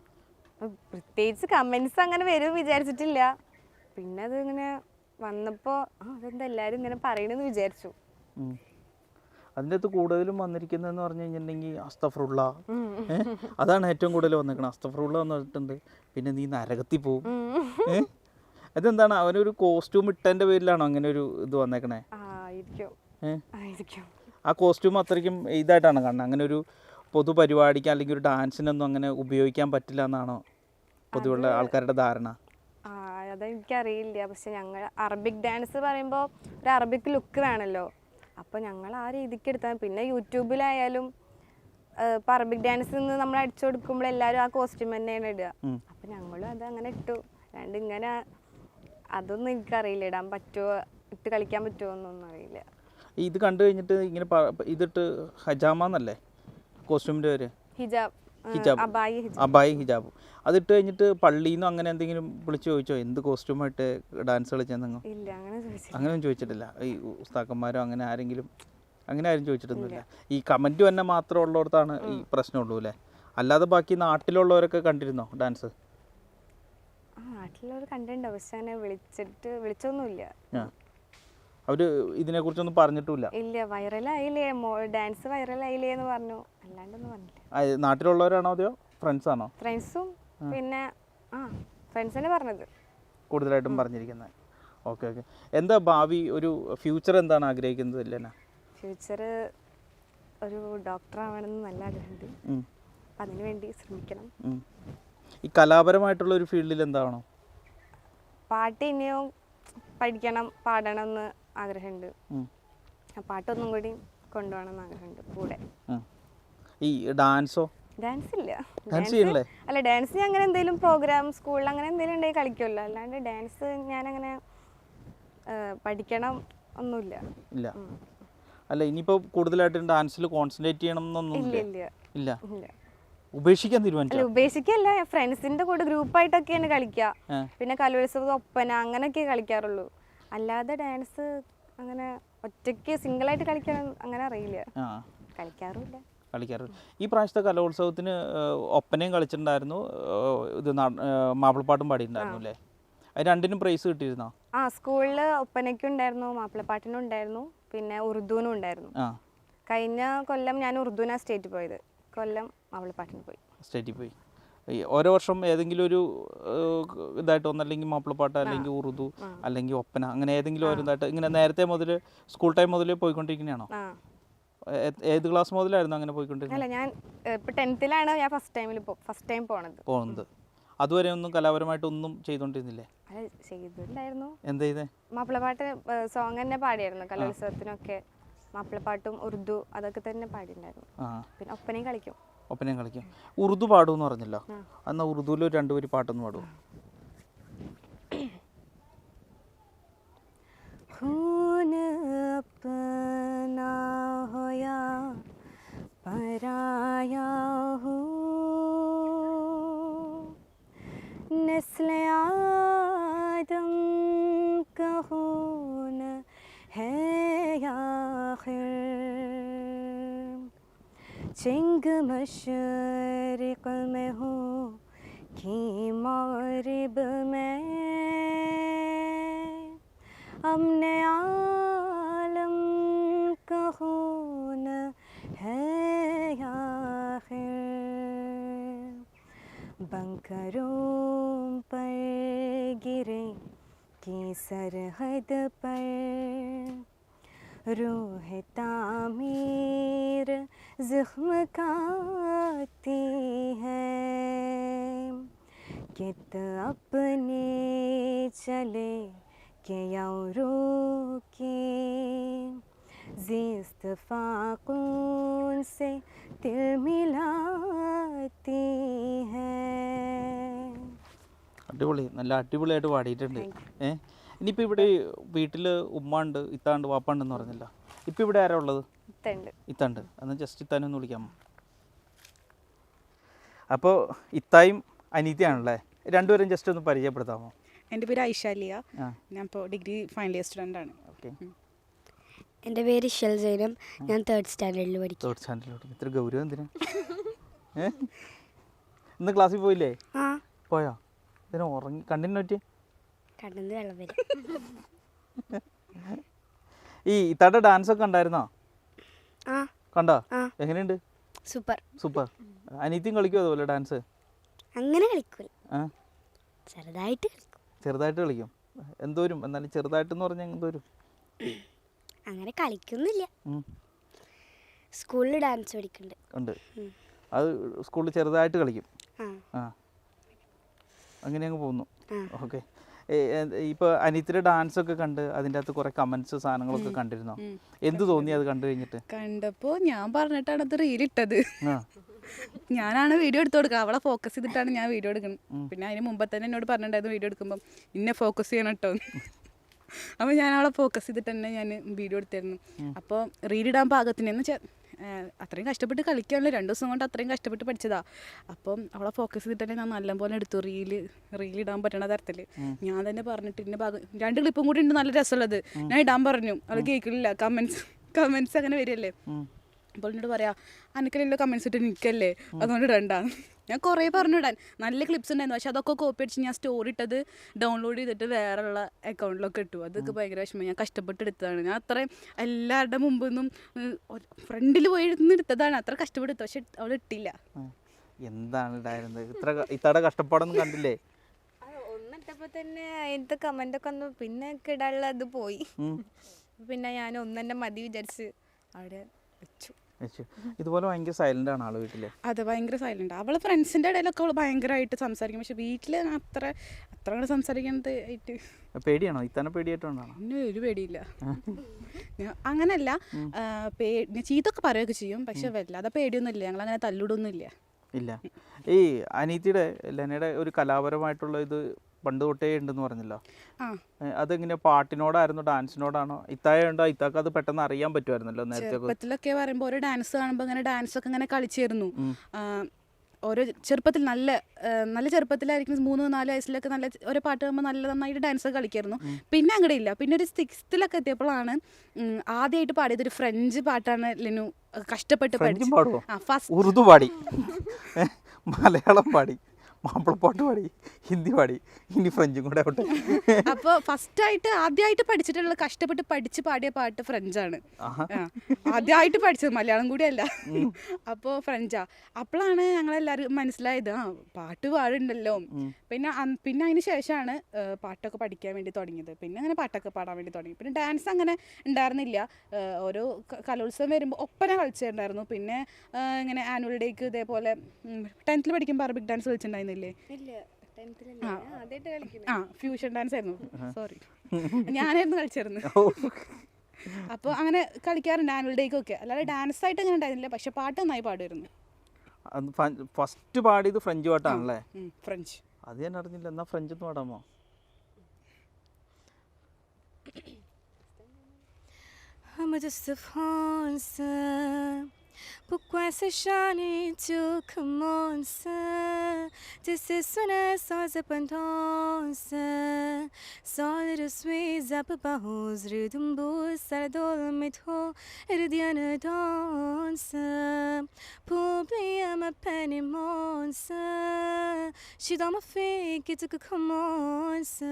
പ്രത്യേകിച്ച് കമൻസ് അങ്ങനെ വരും വിചാരിച്ചിട്ടില്ല. പിന്നെ അത് ഇങ്ങനെ വന്നപ്പോൾ ആ അതെന്താ എല്ലാവരും ഇങ്ങനെ പറയണെന്ന് വിചാരിച്ചു. അതിന്റെ അതിന്റെ അകത്ത് കൂടുതലും വന്നിരിക്കുന്നതെന്ന് പറഞ്ഞു കഴിഞ്ഞിട്ടുണ്ടെങ്കിൽ അസ്തഫറുള്ള. അതാണ് ഏറ്റവും കൂടുതൽ വന്നിരിക്കുന്നത് അസ്തഫറുള്ള വന്നിട്ടുണ്ട് പിന്നെ നീ നരകത്തിൽ പോവും. അതെന്താണ്? അവനൊരു കോസ്റ്റ്യൂം ഇട്ടതിന്റെ പേരിലാണോ അങ്ങനെ ഒരു ഇത് വന്നേക്കണേ? ആ കോസ്റ്റ്യൂം അത്രയ്ക്കും ഇതായിട്ടാണ് കാണുന്നത്. അങ്ങനെ ഒരു പൊതുപരിപാടിക്ക് അല്ലെങ്കിൽ ഒരു ഡാൻസിനൊന്നും അങ്ങനെ ഉപയോഗിക്കാൻ പറ്റില്ല എന്നാണോ? പൊതുവുള്ള ആൾക്കാരുടെ ധാരണ? അതെനിക്കറിയില്ല. പക്ഷെ ഞങ്ങൾ അറബിക് ഡാൻസ് പറയുമ്പോൾ ഒരു അറബിക് ലുക്ക് വേണമല്ലോ. അപ്പോൾ ഞങ്ങൾ ആ രീതിക്ക് എടുത്താൽ പിന്നെ യൂട്യൂബിലായാലും ഇപ്പോൾ അറബിക് ഡാൻസ് നിന്ന് നമ്മൾ അടിച്ചു കൊടുക്കുമ്പോൾ എല്ലാവരും ആ കോസ്റ്റ്യൂം തന്നെയാണ് ഇടുക. അപ്പം ഞങ്ങളും അത് അങ്ങനെ ഇട്ടു. രണ്ട് ഇങ്ങനെ അതൊന്നും എനിക്കറിയില്ല. ഇടാൻ പറ്റുമോ ഇട്ട് കളിക്കാൻ പറ്റുമോ എന്നൊന്നും അറിയില്ല. ഇത് കണ്ടു കഴിഞ്ഞിട്ട് ഇങ്ങനെ ഇതിട്ട് ഹജാമ എന്നല്ലേ കോസ്റ്റ്യൂമിന്റെ പേര്? ഹിജാബ്. ഹിജാബ്. അബായി ഹിജാബ്. ഹിജാബ്. അതിട്ട് കഴിഞ്ഞിട്ട് പള്ളിയിൽ നിന്നും അങ്ങനെ എന്തെങ്കിലും വിളിച്ചു ചോദിച്ചോ? എന്ത് കോസ്റ്റ്യൂമായിട്ട് ഡാൻസ് കളിച്ചെന്ന് ഇല്ല അങ്ങനെ ചോദിച്ചു അങ്ങനെയൊന്നും ചോദിച്ചിട്ടില്ല. ഈ ഉസ്താക്കന്മാരോ അങ്ങനെ ആരെങ്കിലും അങ്ങനെ ആരും ചോദിച്ചിട്ടൊന്നുമില്ല. ഈ കമന്റ് തന്നെ മാത്രം ഉള്ളിടത്താണ് ഈ പ്രശ്നമുള്ളൂ അല്ലേ? അല്ലാതെ ബാക്കി നാട്ടിലുള്ളവരൊക്കെ കണ്ടിരുന്നോ ഡാൻസ്? ആ നാട്ടിലുള്ളവർ കണ്ടിട്ടുണ്ടോ. പക്ഷെ അങ്ങനെ വിളിച്ചിട്ട് വിളിച്ചൊന്നുമില്ല. അവർ ഇതിനെക്കുറിച്ചൊന്നും പറഞ്ഞിട്ടില്ല ഇല്ല വൈറലായില്ലേ? ഡാൻസ് വൈറലായില്ലേ എന്ന് പറഞ്ഞു. അല്ലാണ്ടൊന്നും പറഞ്ഞില്ല. നാട്ടിലുള്ളവരാണോ അതെയോ? ഫ്രണ്ട്സ് ആണോ? ഫ്രണ്ട്സും പിന്നെ ആ ഫ്രണ്ട്സ് തന്നെ പറഞ്ഞത്. കൂടുതലായിട്ടും പറഞ്ഞിരിക്കുന്നത്. ഓക്കെ ഓക്കെ എന്താ ഭാവി? ഒരു ഫ്യൂച്ചർ എന്താണ് ആഗ്രഹിക്കുന്നത് ഇല്ലേനാ ഫ്യൂച്ചർ ഒരു ഡോക്ടർ ആവണമെന്ന് നല്ല ആഗ്രഹമുണ്ട്. അതിനുവേണ്ടി വേണ്ടി ശ്രമിക്കണം. ഈ കലാപരമായിട്ടുള്ള ഒരു ഫീൽഡിൽ എന്താണോ പാട്ട് ഇനിയും പഠിക്കണം പാടണം എന്ന് ആഗ്രഹമുണ്ട്. പാട്ടൊന്നും കൂടി കൊണ്ടുപോകണം എന്ന് ആഗ്രഹമുണ്ട് കൂടെ. ഈ ഡാൻസോ? ഡാൻസ് ഇല്ല ഡാൻസ് ചെയ്യണില്ലേ? അല്ല ഡാൻസ് ഞാൻ അങ്ങനെ എന്തെങ്കിലും പ്രോഗ്രാം സ്കൂളിൽ അങ്ങനെ എന്തെങ്കിലും ഉണ്ടെങ്കിൽ കളിക്കുമല്ലോ. അല്ലാണ്ട് ഡാൻസ് ഞാൻ അങ്ങനെ പഠിക്കണം ഒന്നുമില്ല. ഇല്ല. അല്ല ഇനിയിപ്പോ കൂടുതലായിട്ട് ഡാൻസിൽ കോൺസെൻട്രേറ്റ് ചെയ്യണം എന്നൊന്നും ഇല്ല? ഇല്ല ഉപേക്ഷിക്കാൻ തീരുമാനിച്ചു? ഉപേക്ഷിക്കല്ല. ഫ്രണ്ട്സിന്റെ കൂടെ ഗ്രൂപ്പായിട്ടൊക്കെയാണ് കളിക്കുക. പിന്നെ കലോത്സവം ഒപ്പന അങ്ങനെയൊക്കെ കളിക്കാറുള്ളൂ. അല്ലാതെ ഡാൻസ് അങ്ങനെ ഒറ്റയ്ക്ക് സിംഗിൾ ആയിട്ട് കളിക്കാൻ അങ്ങനെ അറിയില്ല. കളിക്കാറുമില്ല. കളിക്കാറുണ്ട് ഈ പ്രാവശ്യത്തെ കലോത്സവത്തിന് ഒപ്പനയും കളിച്ചിട്ടുണ്ടായിരുന്നു. ഇത് മാപ്പിളപ്പാട്ടും പാടിയിട്ടുണ്ടായിരുന്നു അല്ലേ? അത് രണ്ടിനും പ്രൈസ് കിട്ടിയിരുന്നോ? ആ സ്കൂളിൽ ഒപ്പനയ്ക്കും ഉണ്ടായിരുന്നു മാപ്പിളപ്പാട്ടിനും ഉണ്ടായിരുന്നു പിന്നെ ഉറുദുവിനും ഉണ്ടായിരുന്നു. കഴിഞ്ഞ കൊല്ലം ഞാൻ ഉറുദുവിനാണ് സ്റ്റേറ്റ് പോയത്. കൊല്ലം മാപ്പിളപ്പാട്ടിന് പോയി. സ്റ്റേറ്റിൽ പോയി. ഓരോ വർഷം ഏതെങ്കിലും ഒരു ഇതായിട്ട് ഒന്നല്ലെങ്കിൽ മാപ്പിളപ്പാട്ട് അല്ലെങ്കിൽ ഉറുദു അല്ലെങ്കിൽ ഒപ്പന അങ്ങനെ ഏതെങ്കിലും ഒരു ഇതായിട്ട് ഇങ്ങനെ നേരത്തെ മുതൽ സ്കൂൾ ടൈം മുതൽ പോയിക്കൊണ്ടിരിക്കുന്നതാണോ ഏത് ക്ലാസ് മുതലായിരുന്നു അങ്ങനെ പോയിക്കൊണ്ടിരുന്നത്? അല്ല ഞാൻ ഇപ്പം ടെൻത്തിലാണ് ഞാൻ ഫസ്റ്റ് ടൈമിൽ ഫസ്റ്റ് ടൈം പോണത്. പോകുന്നത് അതുവരെ ഒന്നും കലാപരമായിട്ടൊന്നും ഒന്നും ചെയ്തോണ്ടിരുന്നില്ലേ? ചെയ്തിട്ടുണ്ടായിരുന്നു. എന്താ ചെയ്തേ? മാപ്പിളപ്പാട്ട് സോങ് തന്നെ പാടിയായിരുന്നു. കലോത്സവത്തിനൊക്കെ മാപ്പിളപ്പാട്ടും ഉറുദു അതൊക്കെ തന്നെ പാടിയിട്ടുണ്ടായിരുന്നു പിന്നെ ഒപ്പനയും കളിക്കും. ഒപ്പനയും കളിക്കും ഉറുദു പാടുമെന്ന് പറഞ്ഞല്ലോ എന്നാൽ ഉറുദുവിൽ ഒരു രണ്ടുപേര് പാട്ടൊന്ന് പാടുമോ खून अपना हो या पराया हो नस्ल आदम का खून चिंग मशरिक में हो कि मगरिब में। हमने आलम का खून है या बंकरों पर गिरे की सरहद पर। रूह तामीर जख्म खाती है कित अपने चले के औरों की जिस्त फाकून से तिल मिलाती है അടിപൊളി നല്ല അടിപൊളിയായിട്ട് പാടിയിട്ടുണ്ട് ഏ ഇനിയിപ്പോൾ ഇവിടെ വീട്ടിൽ ഉമ്മ ഉണ്ട് ഇത്താണ്ട് വാപ്പാണ്ടെന്ന് പറഞ്ഞല്ലോ ഇപ്പം ഇവിടെ ആരാ ഉള്ളത്? ഇത്തണ്ട്. അന്ന് ജസ്റ്റ് ജസ്റ്റ് ഇത്താനൊന്ന് വിളിക്കാമോ അപ്പോൾ ഇത്തായും അനീതിയാണല്ലേ? രണ്ടുപേരും ജസ്റ്റ് ഒന്ന് പരിചയപ്പെടുത്താമോ? എന്റെ പേര് ഐശാലിയ ഞാൻ ഇപ്പോൾ ഡിഗ്രി ഫൈനൽ ഇയർ സ്റ്റുഡന്റ് ആണ്. ഓക്കെ. എന്റെ പേര് ഷെൽ സൈനം. ഞാൻ തേർഡ് സ്റ്റാൻഡേർഡിൽ പഠിക്കും. തേർഡ് സ്റ്റാൻഡേർഡിൽ ഇത്ര ഗൗരവം എന്തിനാ? ഇന്ന് ക്ലാസ്സിൽ പോയില്ലേ? ആ. പോയോ? ഇതിന് ഉറങ്ങി കണ്ടിന്യൂ പറ്റിയേ? കണ്ടിന്ന് വെള്ളം വരും. ഈ ഇത്താടെ ഡാൻസ് ഒക്കെ ഉണ്ടായിരുന്നോ കണ്ടോ? എങ്ങനെയുണ്ട്? സൂപ്പർ. സൂപ്പർ. അനിയത്തിയും കളിക്കും അതുപോലെ ഡാൻസ് അങ്ങനെ കളിക്കൂല. ചെറുതായിട്ട് കളിക്കും. ചെറുതായിട്ട് കളിക്കും. എന്തോരും? എന്നാലും ചെറുതായിട്ടെന്ന് പറഞ്ഞാൽ എന്തോരും? അങ്ങനെ കളിക്കുന്നില്ല സ്കൂളിൽ ഡാൻസ് പഠിക്കുന്നുണ്ട് ഉണ്ട്. അത് സ്കൂളിൽ ചെറുതായിട്ട് കളിക്കും. ആ. അങ്ങനെ അങ്ങ് പോകുന്നു. ഓക്കെ. ഇപ്പോൾ അനിത്തിന്റെ ഡാൻസ് ഒക്കെ കണ്ട് അതിന്റെ അകത്ത് കുറെ കമൻസ് സാധനങ്ങളൊക്കെ കണ്ടിരുന്നോ? എന്ത് തോന്നി അത് കണ്ടു കഴിഞ്ഞിട്ട്? കണ്ടപ്പോൾ ഞാൻ പറഞ്ഞിട്ടാണ് അത് റീലിട്ടത് ഞാനാണ് വീഡിയോ എടുത്തു കൊടുക്കുക. അവളെ ഫോക്കസ് ചെയ്തിട്ടാണ് ഞാൻ വീഡിയോ എടുക്കുന്നത് പിന്നെ അതിന് മുമ്പ് തന്നെ എന്നോട് പറഞ്ഞിട്ടുണ്ടായിരുന്നു വീഡിയോ എടുക്കുമ്പോൾ ഇന്നെ ഫോക്കസ് ചെയ്യണം കേട്ടോ അപ്പോൾ ഞാൻ അവളെ ഫോക്കസ് ചെയ്തിട്ട് തന്നെ ഞാൻ വീഡിയോ എടുത്തായിരുന്നു അപ്പോൾ റീലിടാൻ പാകത്തിന് എന്ന് വെച്ചാൽ അത്രയും കഷ്ടപ്പെട്ട് കളിക്കുകയാണല്ലോ രണ്ട് ദിവസം കൊണ്ട് അത്രയും കഷ്ടപ്പെട്ട് പഠിച്ചതാ. അപ്പം അവളെ ഫോക്കസ് ചെയ്തിട്ട് തന്നെ ഞാൻ നല്ലപോലെ എടുത്തു. റീൽ റീൽ ഇടാൻ പറ്റണ തരത്തിൽ ഞാൻ തന്നെ പറഞ്ഞിട്ട് ഇന്ന ഭാഗം രണ്ട് ക്ലിപ്പും കൂടി ഉണ്ട്. നല്ല രസമുള്ളത്. ഞാൻ ഇടാൻ പറഞ്ഞു. അവൾ കേൾക്കില്ല കമൻസ് കമൻസ് അങ്ങനെ വരികയല്ലേ. അപ്പോൾ എന്നോട് പറയാ അനക്കല്ലോ കമൻസ് ഇട്ട് നിൽക്കല്ലേ? അതുകൊണ്ട് രണ്ടാണ് ഞാൻ കുറേ പറഞ്ഞു ഇടാൻ നല്ല ക്ലിപ്സ് ഉണ്ടായിരുന്നു. പക്ഷെ അതൊക്കെ കോപ്പി അടിച്ച് ഞാൻ സ്റ്റോറി ഇട്ടത് ഡൗൺലോഡ് ചെയ്തിട്ട് വേറെയുള്ള അക്കൗണ്ടിലൊക്കെ ഇട്ടു. അതൊക്കെ ഭയങ്കര വിഷമം ഞാൻ കഷ്ടപ്പെട്ട് എടുത്തതാണ് ഞാൻ അത്രയും എല്ലാവരുടെ മുമ്പിൽ നിന്നും ഫ്രണ്ടിൽ പോയി ഇരുന്ന് എടുത്തതാണ്. അത്ര കഷ്ടപ്പെടുത്തു പക്ഷെ അവൾ ഇട്ടില്ല. എന്താണ് ഉണ്ടായിരുന്നത് ഇത്ര ഇത്ര കഷ്ടപ്പാടൊന്നും കണ്ടില്ലേ? ഒന്നിട്ടപ്പോ തന്നെ അതിന്റെ കമന്റ് ഒന്ന് പിന്നെ ഒക്കെ ഇടാനുള്ള ഇത് പോയി. പിന്നെ ഞാൻ ഒന്നെ മതി വിചാരിച്ച്. അവിടെ ഇതുപോലെ ഭയങ്കര സൈലന്റ് ആണ് ആൾ വീട്ടിൽ. അതെ ഭയങ്കര സൈലന്റ് അവൾ ഫ്രണ്ട്സിന്റെ ഇടയിലൊക്കെ അവൾ ഭയങ്കരമായിട്ട് സംസാരിക്കും. പക്ഷെ വീട്ടിൽ അത്ര അത്ര കൂടെ സംസാരിക്കുന്നത് ആയിട്ട് പേടിയാണോ? ഇത്തന്നെ പേടിയായിട്ടുണ്ടാണോ പിന്നെ ഒരു പേടിയില്ല. അങ്ങനല്ല. ചീത്തൊക്കെ പറയുകയൊക്കെ ചെയ്യും. പക്ഷെ വല്ലാതെ പേടിയൊന്നുമില്ല. ഞങ്ങൾ അങ്ങനെ തല്ലിടൊന്നുമില്ല. ഇല്ല. ഈ അനീത്തിയുടെ ലെനയുടെ ഒരു കലാപരമായിട്ടുള്ള ഇത് പണ്ട് തൊട്ടേ ഉണ്ടെന്ന് പറഞ്ഞല്ലോ. അതെങ്ങനെ പാട്ടിനോടായിരുന്നു ഡാൻസിനോടാണോ? ഇത്തായ ഉണ്ടോ ഇത്താക്ക് അത് പെട്ടെന്ന് അറിയാൻ പറ്റുമായിരുന്നല്ലോ നേരത്തെ പറയുമ്പോൾ ഓരോ ഡാൻസ് കാണുമ്പോൾ അങ്ങനെ ഡാൻസ് ഒക്കെ ഇങ്ങനെ കളിച്ചിരുന്നു. ഓരോ ചെറുപ്പത്തിൽ നല്ല നല്ല ചെറുപ്പത്തിലായിരിക്കും മൂന്ന് നാല് വയസ്സിലൊക്കെ നല്ല ഓരോ പാട്ട് കാണുമ്പോൾ നല്ല നന്നായിട്ട് ഡാൻസ് ഒക്കെ കളിക്കായിരുന്നു പിന്നെ അങ്ങടെ ഇല്ല പിന്നെ ഒരു സിക്സ്ത്തിലൊക്കെ എത്തിയപ്പോഴാണ് ആദ്യമായിട്ട് പാടിയത് ഒരു ഫ്രഞ്ച് പാട്ടാണ് ലിനു കഷ്ടപ്പെട്ട് പഠിച്ചു ആ ഫസ്റ്റ് ഉറുദു പാടി. മലയാളം പാടി. മാപ്പിളപ്പാട്ട് പാടി ഹിന്ദി പാടി ഇനി ഫ്രഞ്ചും കൂടെ ആവട്ടെ. ഫസ്റ്റ് ആയിട്ട് ആദ്യമായിട്ട് പഠിച്ചിട്ടുള്ള കഷ്ടപ്പെട്ട് പഠിച്ച് പാടിയ പാട്ട് ഫ്രഞ്ചാണ്. ആദ്യമായിട്ട് പഠിച്ചത് മലയാളം കൂടിയല്ല അപ്പോൾ ഫ്രഞ്ചാ. അപ്പോഴാണ് ഞങ്ങളെല്ലാവരും മനസ്സിലായത് ആ പാട്ട് പാടുണ്ടല്ലോ. പിന്നെ പിന്നെ അതിന് ശേഷമാണ് പാട്ടൊക്കെ പഠിക്കാൻ വേണ്ടി തുടങ്ങിയത്. പിന്നെ അങ്ങനെ പാട്ടൊക്കെ പാടാൻ വേണ്ടി തുടങ്ങി. പിന്നെ ഡാൻസ് അങ്ങനെ ഉണ്ടായിരുന്നില്ല. ഓരോ കലോത്സവം വരുമ്പോൾ ഒപ്പന കളിച്ചിട്ടുണ്ടായിരുന്നു. പിന്നെ ഇങ്ങനെ ആനുവൽ ഡേക്ക് ഇതേപോലെ ടെൻത്തിൽ പഠിക്കുമ്പോൾ അറബിക് ഡാൻസ് കളിച്ചിട്ടുണ്ടായിരുന്നില്ലേ കളിക്കുന്നത് ആ. ഫ്യൂഷൻ ഡാൻസ് ആയിരുന്നു. സോറി ഞാനായിരുന്നു കളിച്ചിരുന്നു അപ്പോൾ അങ്ങനെ കളിക്കാറുണ്ട് ആനുവൽ ഡേക്കൊക്കെ അല്ലാതെ ഡാൻസ് ആയിട്ട് അങ്ങനെ ഉണ്ടായിരുന്നില്ല. പക്ഷെ പാട്ട് നന്നായി പാടുമായിരുന്നു. ഫസ്റ്റ് പാടിയത് ഫ്രഞ്ച് പാട്ടാണല്ലേ? ഫ്രഞ്ച്. അത് ഞാൻ അറിഞ്ഞില്ല. എന്നാ ഫ്രഞ്ച് ഒന്ന് പാടാമോ? Ama de se France Pourquoi se chantes-tu commences Tu sais sonner sans repentance Solid suis à papa rose Redumbo saladol mitho Erdiana danse Publia ma peine immense Je dans ma fille qui te commence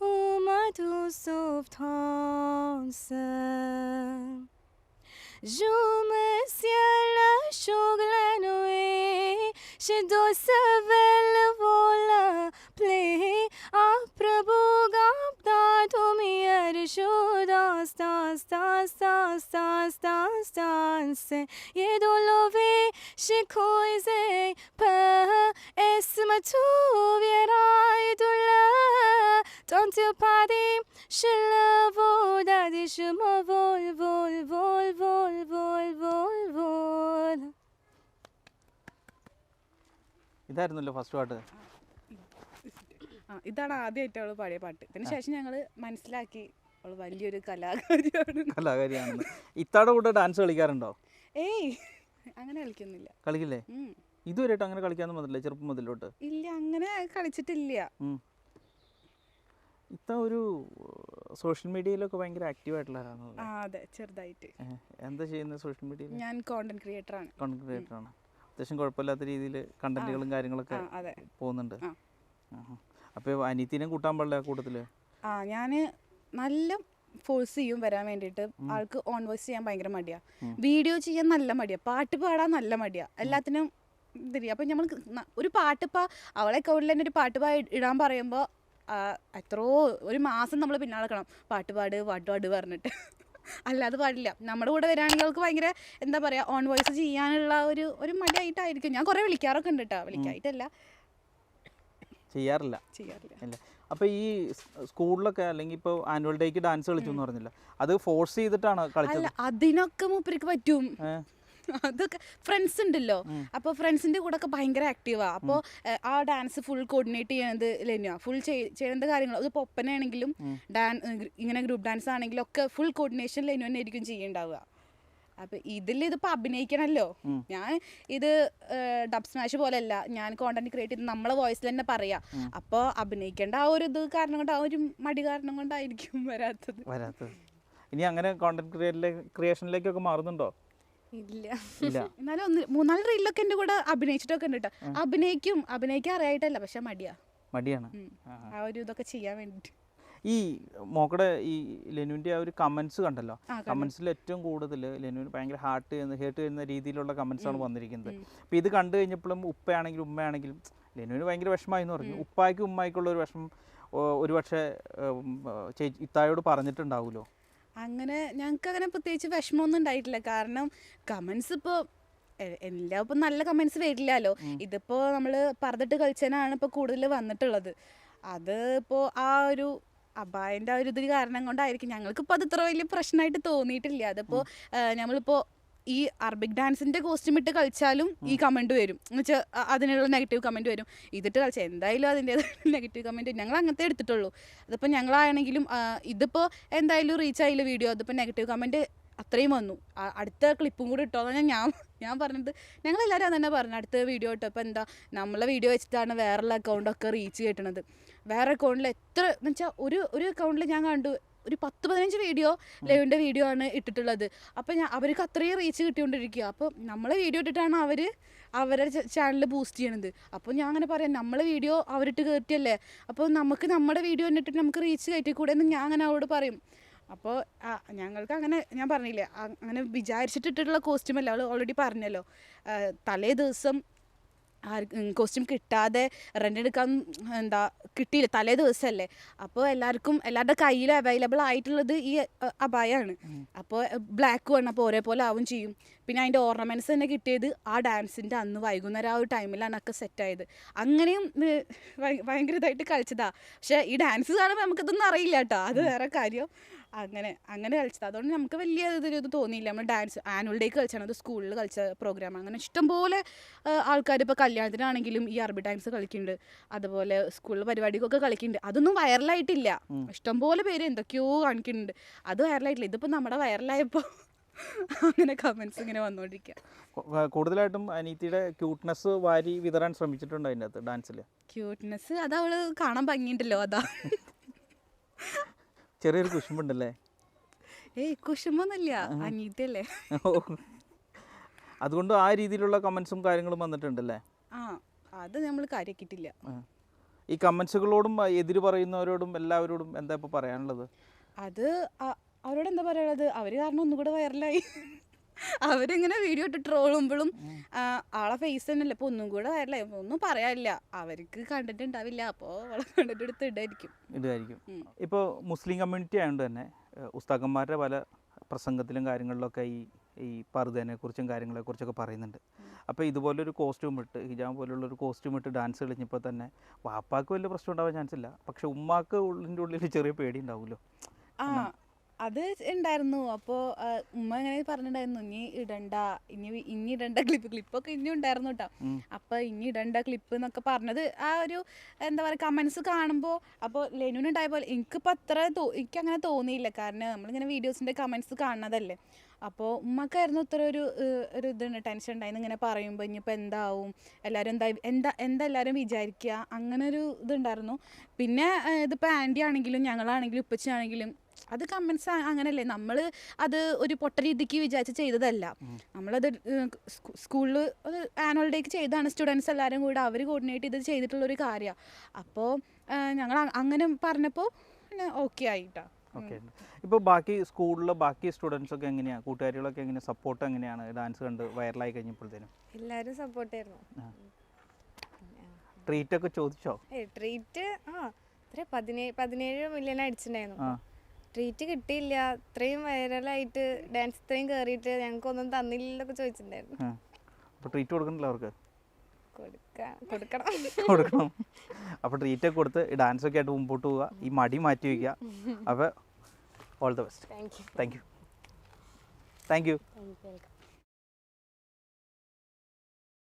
Ou ma douce sauve-tance Jumăsia la șoglanui Și dosă vel vola plei A prăbuga ta tu mier Și da sta sta sta sta sta sta Se. E dolovi și coize Pe esmă tu vierai dulă. Don't you party și lăvuda vol daddy je me vol vol vol vol vol vol vol ഇതായിരുന്നല്ലോ first പാട്ട്. ആ ഇതാണ് ആദ്യമായിട്ട് അവൾ പാടിയ പാട്ട്. ഇതിന് ശേഷം ഞങ്ങൾ മനസ്സിലാക്കി അവൾ വലിയൊരു കലാകാരിയാണ്. കലാകാരിയാണെന്ന്. ഇത്താടെ കൂടെ ഡാൻസ് കളിക്കാറുണ്ടോ? ഏയ് അങ്ങനെ കളിക്കുന്നില്ല കളിക്കില്ലേ. ഇതുവരെയായിട്ട് അങ്ങനെ കളിക്കാന്ന് വന്നില്ലേ ചെറുപ്പം മുതലോട്ട്. ഇല്ല അങ്ങനെ കളിച്ചിട്ടില്ല. ഇത്ത ഒരു സോഷ്യൽ മീഡിയയിലൊക്കെ ഭയങ്കര ആക്റ്റീവ് ആയിട്ടുള്ള അതെ ചെറുതായിട്ട്. എന്താ ചെയ്യുന്നത് സോഷ്യൽ മീഡിയയിൽ? ഞാൻ കോണ്ടന്റ് ക്രിയേറ്റർ ആണ്. കണ്ടന്റ് ക്രിയേറ്റർ ആണ്. അത്യാവശ്യം കുഴപ്പമില്ലാത്ത രീതിയിൽ കണ്ടന്റുകളും കാര്യങ്ങളൊക്കെ പോകുന്നുണ്ട്. അപ്പോൾ അനിയത്തിനെ കൂട്ടാൻ പാടില്ല കൂട്ടത്തിൽ? ആ ഞാൻ നല്ല ഫോഴ്സ് ചെയ്യും വരാൻ വേണ്ടിയിട്ട്. ആൾക്ക് ഓൺ വോയിസ് ചെയ്യാൻ ഭയങ്കര മടിയാ. വീഡിയോ ചെയ്യാൻ നല്ല മടിയാ. പാട്ട് പാടാൻ നല്ല മടിയാ. എല്ലാത്തിനും ഇതില്ല അപ്പം നമ്മൾ ഒരു പാട്ട് ഇപ്പം അവളെ കൗണ്ടിൽ തന്നെ ഒരു പാട്ട് ഇടാൻ പറയുമ്പോൾ എത്രയോ ഒരു മാസം നമ്മൾ പിന്നാളക്കണം പാട്ടുപാട് പാട്ട് പാട് പാട്ട് പാട് പറഞ്ഞിട്ട്. അല്ലാതെ പാടില്ല. നമ്മുടെ കൂടെ വരാണെങ്കിൽ അവൾക്ക് ഭയങ്കര എന്താ പറയുക ഓൺ വോയിസ് ചെയ്യാനുള്ള ഒരു ഒരു മടിയായിട്ടായിരിക്കും. ഞാൻ കുറേ വിളിക്കാറൊക്കെ ഉണ്ട് കേട്ടോ വിളിക്കായിട്ടല്ല. ചെയ്യാറില്ല. ചെയ്യാറില്ല. അപ്പോൾ ഈ സ്കൂളിലൊക്കെ അല്ലെങ്കിൽ ഇപ്പോൾ ആനുവൽ ഡേക്ക് ഡാൻസ് കളിച്ചു എന്ന് പറഞ്ഞില്ല? അത് ഫോഴ്സ് ചെയ്തിട്ടാണ് കളിച്ചത്? അതിനൊക്കെ മൂപ്പർക്ക് പറ്റും? അതൊക്കെ ഫ്രണ്ട്സ് ഉണ്ടല്ലോ. അപ്പോൾ ഫ്രണ്ട്സിന്റെ കൂടെ ഒക്കെ ഭയങ്കര ആക്റ്റീവാണ് അപ്പോൾ ആ ഡാൻസ് ഫുൾ കോർഡിനേറ്റ് ചെയ്യണത് ലെന്യ. ഫുൾ ചെയ്യേണ്ട കാര്യങ്ങൾ. അതിപ്പോൾ ഒപ്പനയാണെങ്കിലും ഡാൻ ഇങ്ങനെ ഗ്രൂപ്പ് ഡാൻസ് ആണെങ്കിലും ഒക്കെ ഫുൾ കോർഡിനേഷൻ ലെനു തന്നെ ആയിരിക്കും ചെയ്യുന്നുണ്ടാവുക അപ്പൊ ഇതിൽ ഇതിപ്പോ അഭിനയിക്കണല്ലോ. ഞാൻ ഇത് ഡബ് സ്മാഷ് പോലെയല്ല ഞാൻ കോണ്ടന്റ് ക്രിയേറ്റ് ചെയ്ത് നമ്മളെ വോയിസിൽ തന്നെ പറയാ. അപ്പോൾ അഭിനയിക്കേണ്ട ആ ഒരു ഇത് കാരണം കൊണ്ട് ആ ഒരു മടി കാരണം കൊണ്ടായിരിക്കും വരാത്തത്. വരാത്തത്. ഇനി അങ്ങനെ കോണ്ടന്റ് ക്രിയേഷനിലേക്ക് ക്രിയേഷനിലേക്കൊക്കെ മാറുന്നുണ്ടോ? ഇല്ല. എന്നാലും ഒന്ന് മൂന്നാൽ റീലൊക്കെ എന്റെ കൂടെ അഭിനയിച്ചിട്ടൊക്കെ ഉണ്ട് കേട്ടോ അഭിനയിക്കും അഭിനയിക്കാൻ അറിയായിട്ടല്ല പക്ഷെ മടിയാ. മടിയാണ്. ആ. ഒരു ഇതൊക്കെ ചെയ്യാൻ വേണ്ടിട്ട്. ഈ മോക്കടെ ഈ ലെനുവിന്റെ ആ ഒരു കമൻസ് കണ്ടല്ലോ? കമന്റ്സിൽ കമൻസിൽ ഏറ്റവും കൂടുതൽ ലെനുവിന് ഭയങ്കര ഹാർട്ട് ചെയ്യുന്ന ഹേർട്ട് ചെയ്യുന്ന രീതിയിലുള്ള കമൻസ് ആണ് വന്നിരിക്കുന്നത്. അപ്പോൾ ഇത് കണ്ടു കഴിഞ്ഞപ്പോഴും ഉപ്പയാണെങ്കിലും ഉമ്മയാണെങ്കിലും ലെനുവിന് ഭയങ്കര വിഷമമായി എന്ന് പറഞ്ഞു ഉപ്പായ്ക്കും ഉമ്മായിക്കുള്ള ഒരു വിഷമം ഒരുപക്ഷെ ഇത്തായോട് പറഞ്ഞിട്ടുണ്ടാവുമല്ലോ അങ്ങനെ ഞങ്ങൾക്ക് അങ്ങനെ പ്രത്യേകിച്ച് വിഷമമൊന്നും ഉണ്ടായിട്ടില്ല. കാരണം കമൻസ് ഇപ്പോൾ എല്ലാം ഇപ്പം നല്ല കമൻസ് വരില്ലല്ലോ ഇതിപ്പോൾ നമ്മൾ പറഞ്ഞിട്ട് കളിച്ചതിനാണ് ഇപ്പോൾ കൂടുതൽ വന്നിട്ടുള്ളത്. അത് ഇപ്പോൾ ആ ഒരു അബായന്റെ ആ ഒരു ഇതിന് കാരണം കൊണ്ടായിരിക്കും. ഞങ്ങൾക്കിപ്പോൾ അത് ഇത്ര വലിയ പ്രശ്നമായിട്ട് തോന്നിയിട്ടില്ല. അതിപ്പോൾ നമ്മളിപ്പോൾ ഈ അറബിക് ഡാൻസിന്റെ കോസ്റ്റ്യൂം ഇട്ട് കളിച്ചാലും ഈ കമന്റ് വരും. എന്ന് വെച്ചാൽ അതിനുള്ള നെഗറ്റീവ് കമന്റ് വരും. ഇതിട്ട് കളിച്ചാൽ എന്തായാലും അതിന്റെ നെഗറ്റീവ് കമന്റ് ഞങ്ങൾ അങ്ങനത്തെ എടുത്തിട്ടുള്ളൂ. അതിപ്പോൾ ഞങ്ങളാണെങ്കിലും ഇതിപ്പോൾ എന്തായാലും റീച്ച് ആയില്ല വീഡിയോ അതിപ്പോൾ നെഗറ്റീവ് കമന്റ് അത്രയും വന്നു. അടുത്ത ക്ലിപ്പും കൂടി ഇട്ടോന്ന് ഞാൻ ഞാൻ പറഞ്ഞത്. ഞങ്ങളെല്ലാവരും അത് തന്നെ പറഞ്ഞു. അടുത്ത വീഡിയോ ഇട്ടപ്പോൾ എന്താ നമ്മളെ വീഡിയോ വെച്ചിട്ടാണ് വേറെയുള്ള അക്കൗണ്ടൊക്കെ റീച്ച് കിട്ടണത്. വേറെ അക്കൗണ്ടിൽ എത്ര എന്ന് വെച്ചാൽ ഒരു ഒരു അക്കൗണ്ടിൽ ഞാൻ കണ്ടു ഒരു പത്ത് പതിനഞ്ച് വീഡിയോ ലൈവിന്റെ വീഡിയോ ആണ് ഇട്ടിട്ടുള്ളത്. അപ്പോൾ ഞാൻ അവർക്ക് അത്രയും റീച്ച് കിട്ടിക്കൊണ്ടിരിക്കുക അപ്പോൾ നമ്മളെ വീഡിയോ ഇട്ടിട്ടാണ് അവർ അവരുടെ ചാനൽ ബൂസ്റ്റ് ചെയ്യണത്. അപ്പോൾ ഞാൻ അങ്ങനെ പറയാം നമ്മളെ വീഡിയോ അവരിട്ട് കയറ്റിയല്ലേ അപ്പോൾ നമുക്ക് നമ്മുടെ വീഡിയോ ഇട്ടിട്ട് നമുക്ക് റീച്ച് കയറ്റിക്കൂടെ എന്ന് ഞാൻ അങ്ങനെ അവരോട് പറയും. അപ്പോൾ ഞങ്ങൾക്ക് അങ്ങനെ ഞാൻ പറഞ്ഞില്ലേ അങ്ങനെ വിചാരിച്ചിട്ടിട്ടുള്ള കോസ്റ്റ്യൂം അല്ല അവൾ ഓൾറെഡി പറഞ്ഞല്ലോ. തലേ ദിവസം കോസ്റ്റ്യൂം കിട്ടാതെ റെന്റ് എടുക്കാൻ എന്താ കിട്ടിയില്ല. തലേ ദിവസമല്ലേ അപ്പോൾ എല്ലാവർക്കും എല്ലാവരുടെ കയ്യിൽ അവൈലബിൾ ആയിട്ടുള്ളത് ഈ അബായാണ് അപ്പോൾ ബ്ലാക്ക് വേണം അപ്പോൾ ഒരേപോലെ ആവും ചെയ്യും. പിന്നെ അതിന്റെ ഓർണമെന്റ്സ് തന്നെ കിട്ടിയത് ആ ഡാൻസിന്റെ അന്ന് വൈകുന്നേരം ആ ഒരു ടൈമിലാണ് ഒക്കെ സെറ്റായത് അങ്ങനെയും ഭയങ്കര ഇതായിട്ട് കളിച്ചതാണ് പക്ഷേ ഈ ഡാൻസ് കാണുമ്പോൾ നമുക്കിതൊന്നും അറിയില്ല കേട്ടോ. അത് വേറെ കാര്യം. അങ്ങനെ അങ്ങനെ കളിച്ചത്. അതുകൊണ്ട് നമുക്ക് വലിയ ഇതൊരു ഇത് തോന്നിയില്ല. നമ്മൾ ഡാൻസ് ആനുവൽ ഡേക്ക് കളിച്ചാണ്. അത് സ്കൂളിൽ കളിച്ച പ്രോഗ്രാം അങ്ങനെ ഇഷ്ടംപോലെ ആൾക്കാർ ഇപ്പോൾ കല്യാണത്തിനാണെങ്കിലും ഈ അറബി ഡാൻസ് കളിക്കുന്നുണ്ട് അതുപോലെ സ്കൂളിൽ പരിപാടിക്കൊക്കെ കളിക്കുന്നുണ്ട് അതൊന്നും വൈറലായിട്ടില്ല ഇഷ്ടംപോലെ പേര് എന്തൊക്കെയോ കാണിക്കുന്നുണ്ട് അത് വൈറലായിട്ടില്ല ഇതിപ്പോൾ നമ്മുടെ വൈറലായപ്പോൾ അങ്ങനെ കമൻസ് ഇങ്ങനെ വന്നുകൊണ്ടിരിക്കുക കൂടുതലായിട്ടും അനീത്തിയുടെ ക്യൂട്ട്നെസ് വാരി വിതറാൻ ശ്രമിച്ചിട്ടുണ്ട് അതിന്റെ അകത്ത് ഡാൻസിൽ ക്യൂട്ട്നെസ് അത് അവൾ കാണാൻ ഭംഗിയുണ്ടല്ലോ അതാ. ചെറിയൊരു കുശുമ്പുണ്ടല്ലേ? ഏയ് കുശുമ്പൊന്നുമില്ല. അനീതല്ലേ ഓ. അതുകൊണ്ട് ആ രീതിയിലുള്ള കമന്റ്സും കാര്യങ്ങളും വന്നിട്ടുണ്ടല്ലേ? ആ അത് നമ്മൾ കാര്യക്കിട്ടില്ല ഈ കമന്റ്സുകളോടും എതിര് പറയുന്നവരോടും എല്ലാവരോടും എന്താ ഇപ്പോൾ പറയാനുള്ളത്? അത് അവരോട് എന്താ പറയാനുള്ളത്? അവർ കാരണം ഒന്നുകൂടെ വൈറലായി. അവരിങ്ങനെ വീഡിയോ ഇട്ട് ട്രോളുമ്പോഴും ആളെ ഫേസ് തന്നെ അല്ല ഇപ്പൊ ഒന്നും കൂടെ വരല ഒന്നും പറയാനില്ല. അവർക്ക് കണ്ടിട്ട് ഉണ്ടാവില്ല അപ്പോൾ അവളെ കണ്ടിട്ട് എടുത്ത് ഇടായിരിക്കും. ഇതായിരിക്കും ഇപ്പൊ ഇപ്പോൾ മുസ്ലിം കമ്മ്യൂണിറ്റി ആയതുകൊണ്ട് തന്നെ ഉസ്താക്കന്മാരുടെ പല പ്രസംഗത്തിലും കാര്യങ്ങളിലൊക്കെ ഈ ഈ പർദ്ദനെ കുറിച്ചും കാര്യങ്ങളെ കുറിച്ചൊക്കെ പറയുന്നുണ്ട്. അപ്പോൾ ഇതുപോലൊരു കോസ്റ്റ്യൂം ഇട്ട് ഹിജാബ് പോലുള്ള ഒരു കോസ്റ്റ്യൂം ഇട്ട് ഡാൻസ് കളിഞ്ഞപ്പോൾ തന്നെ വാപ്പാക്ക് വലിയ പ്രശ്നം ഉണ്ടാവാൻ ചാൻസ് ഇല്ല. പക്ഷെ ഉമ്മാക്ക് ഉള്ളിന്റെ ഉള്ളിൽ ചെറിയ പേടി ഉണ്ടാവുമല്ലോ ആ അത് ഉണ്ടായിരുന്നു അപ്പോൾ ഉമ്മ ഇങ്ങനെ പറഞ്ഞിട്ടുണ്ടായിരുന്നു ഇനി ഇടണ്ട ഇനി ഇനി ഇടണ്ട ക്ലിപ്പ് ക്ലിപ്പൊക്കെ ഇനി ഉണ്ടായിരുന്നു കേട്ടോ അപ്പോൾ ഇനി ഇടണ്ട ക്ലിപ്പ് എന്നൊക്കെ പറഞ്ഞത് ആ ഒരു എന്താ പറയുക കമൻസ് കാണുമ്പോൾ അപ്പോൾ ലെനുനുണ്ടായ പോലെ എനിക്കിപ്പോൾ അത്ര എനിക്ക് അങ്ങനെ തോന്നിയില്ല. കാരണം നമ്മളിങ്ങനെ വീഡിയോസിന്റെ കമൻസ് കാണുന്നതല്ലേ. അപ്പോൾ ഉമ്മക്കായിരുന്നു ഇത്ര ഒരു ഒരു ഇതുണ്ട് ടെൻഷൻ ഉണ്ടായിരുന്നു ഇങ്ങനെ പറയുമ്പോൾ ഇനിയിപ്പോൾ എന്താവും? എല്ലാവരും എന്താ എന്താ എന്താ എല്ലാവരും വിചാരിക്കുക അങ്ങനെ ഒരു ഇതുണ്ടായിരുന്നു. പിന്നെ ഇതിപ്പോൾ ആന്റി ആണെങ്കിലും ഞങ്ങളാണെങ്കിലും ഉപ്പച്ചാണെങ്കിലും അത് കമൻസ് അങ്ങനല്ലേ. നമ്മൾ അത് ഒരു പൊട്ട രീതിക്ക് വിചാരിച്ച് ചെയ്തതല്ല. നമ്മളത് സ്കൂളിൽ അത് ആനുവൽ ഡേക്ക് ചെയ്താണ് സ്റ്റുഡൻസ് എല്ലാവരും കൂടെ അവർ കോർഡിനേറ്റ് ചെയ്ത് ചെയ്തിട്ടുള്ളൊരു കാര്യമാണ് അപ്പോൾ ഞങ്ങൾ അങ്ങനെ പറഞ്ഞപ്പോൾ ഓക്കെ ആയിട്ടാ. ഓക്കെ. ഇപ്പോൾ ബാക്കി സ്കൂളിലെ ബാക്കി സ്റ്റുഡൻസ് ഒക്കെ എങ്ങനെയാണ് കൂട്ടുകാരികളൊക്കെ എങ്ങനെ സപ്പോർട്ട് എങ്ങനെയാണ്? ഡാൻസ് കണ്ട് വൈറലായി കഴിഞ്ഞപ്പോഴത്തേനും? എല്ലാവരും സപ്പോർട്ടായിരുന്നു ട്രീറ്റ് ഒക്കെ ചോദിച്ചോ? ട്രീറ്റ് ആ എത്ര പതിനേഴ് പതിനേഴ് മില്യൺ അടിച്ചിട്ടുണ്ടായിരുന്നു. ട്രീറ്റ് കിട്ടിയില്ല. ഇത്രയും വൈറലായിട്ട് ഡാൻസ് ഇത്രയും കയറിയിട്ട് ഞങ്ങൾക്കൊന്നും തന്നില്ലല്ലോ ചോദിച്ചിട്ടുണ്ടായിരുന്നു. ട്രീറ്റ് കൊടുക്കുന്നില്ല അവർക്ക്? കൊടുക്കാൻ കൊടുക്കണം. കൊടുക്കണം. അപ്പോൾ ട്രീറ്റ് ഒക്കെ കൊടുത്ത് ഡാൻസ് ഒക്കെ ആയിട്ട് മുമ്പോട്ട് പോവുക ഈ മടി മാറ്റി വയ്ക്കുക അപ്പോൾ all the best thank you thank you thank you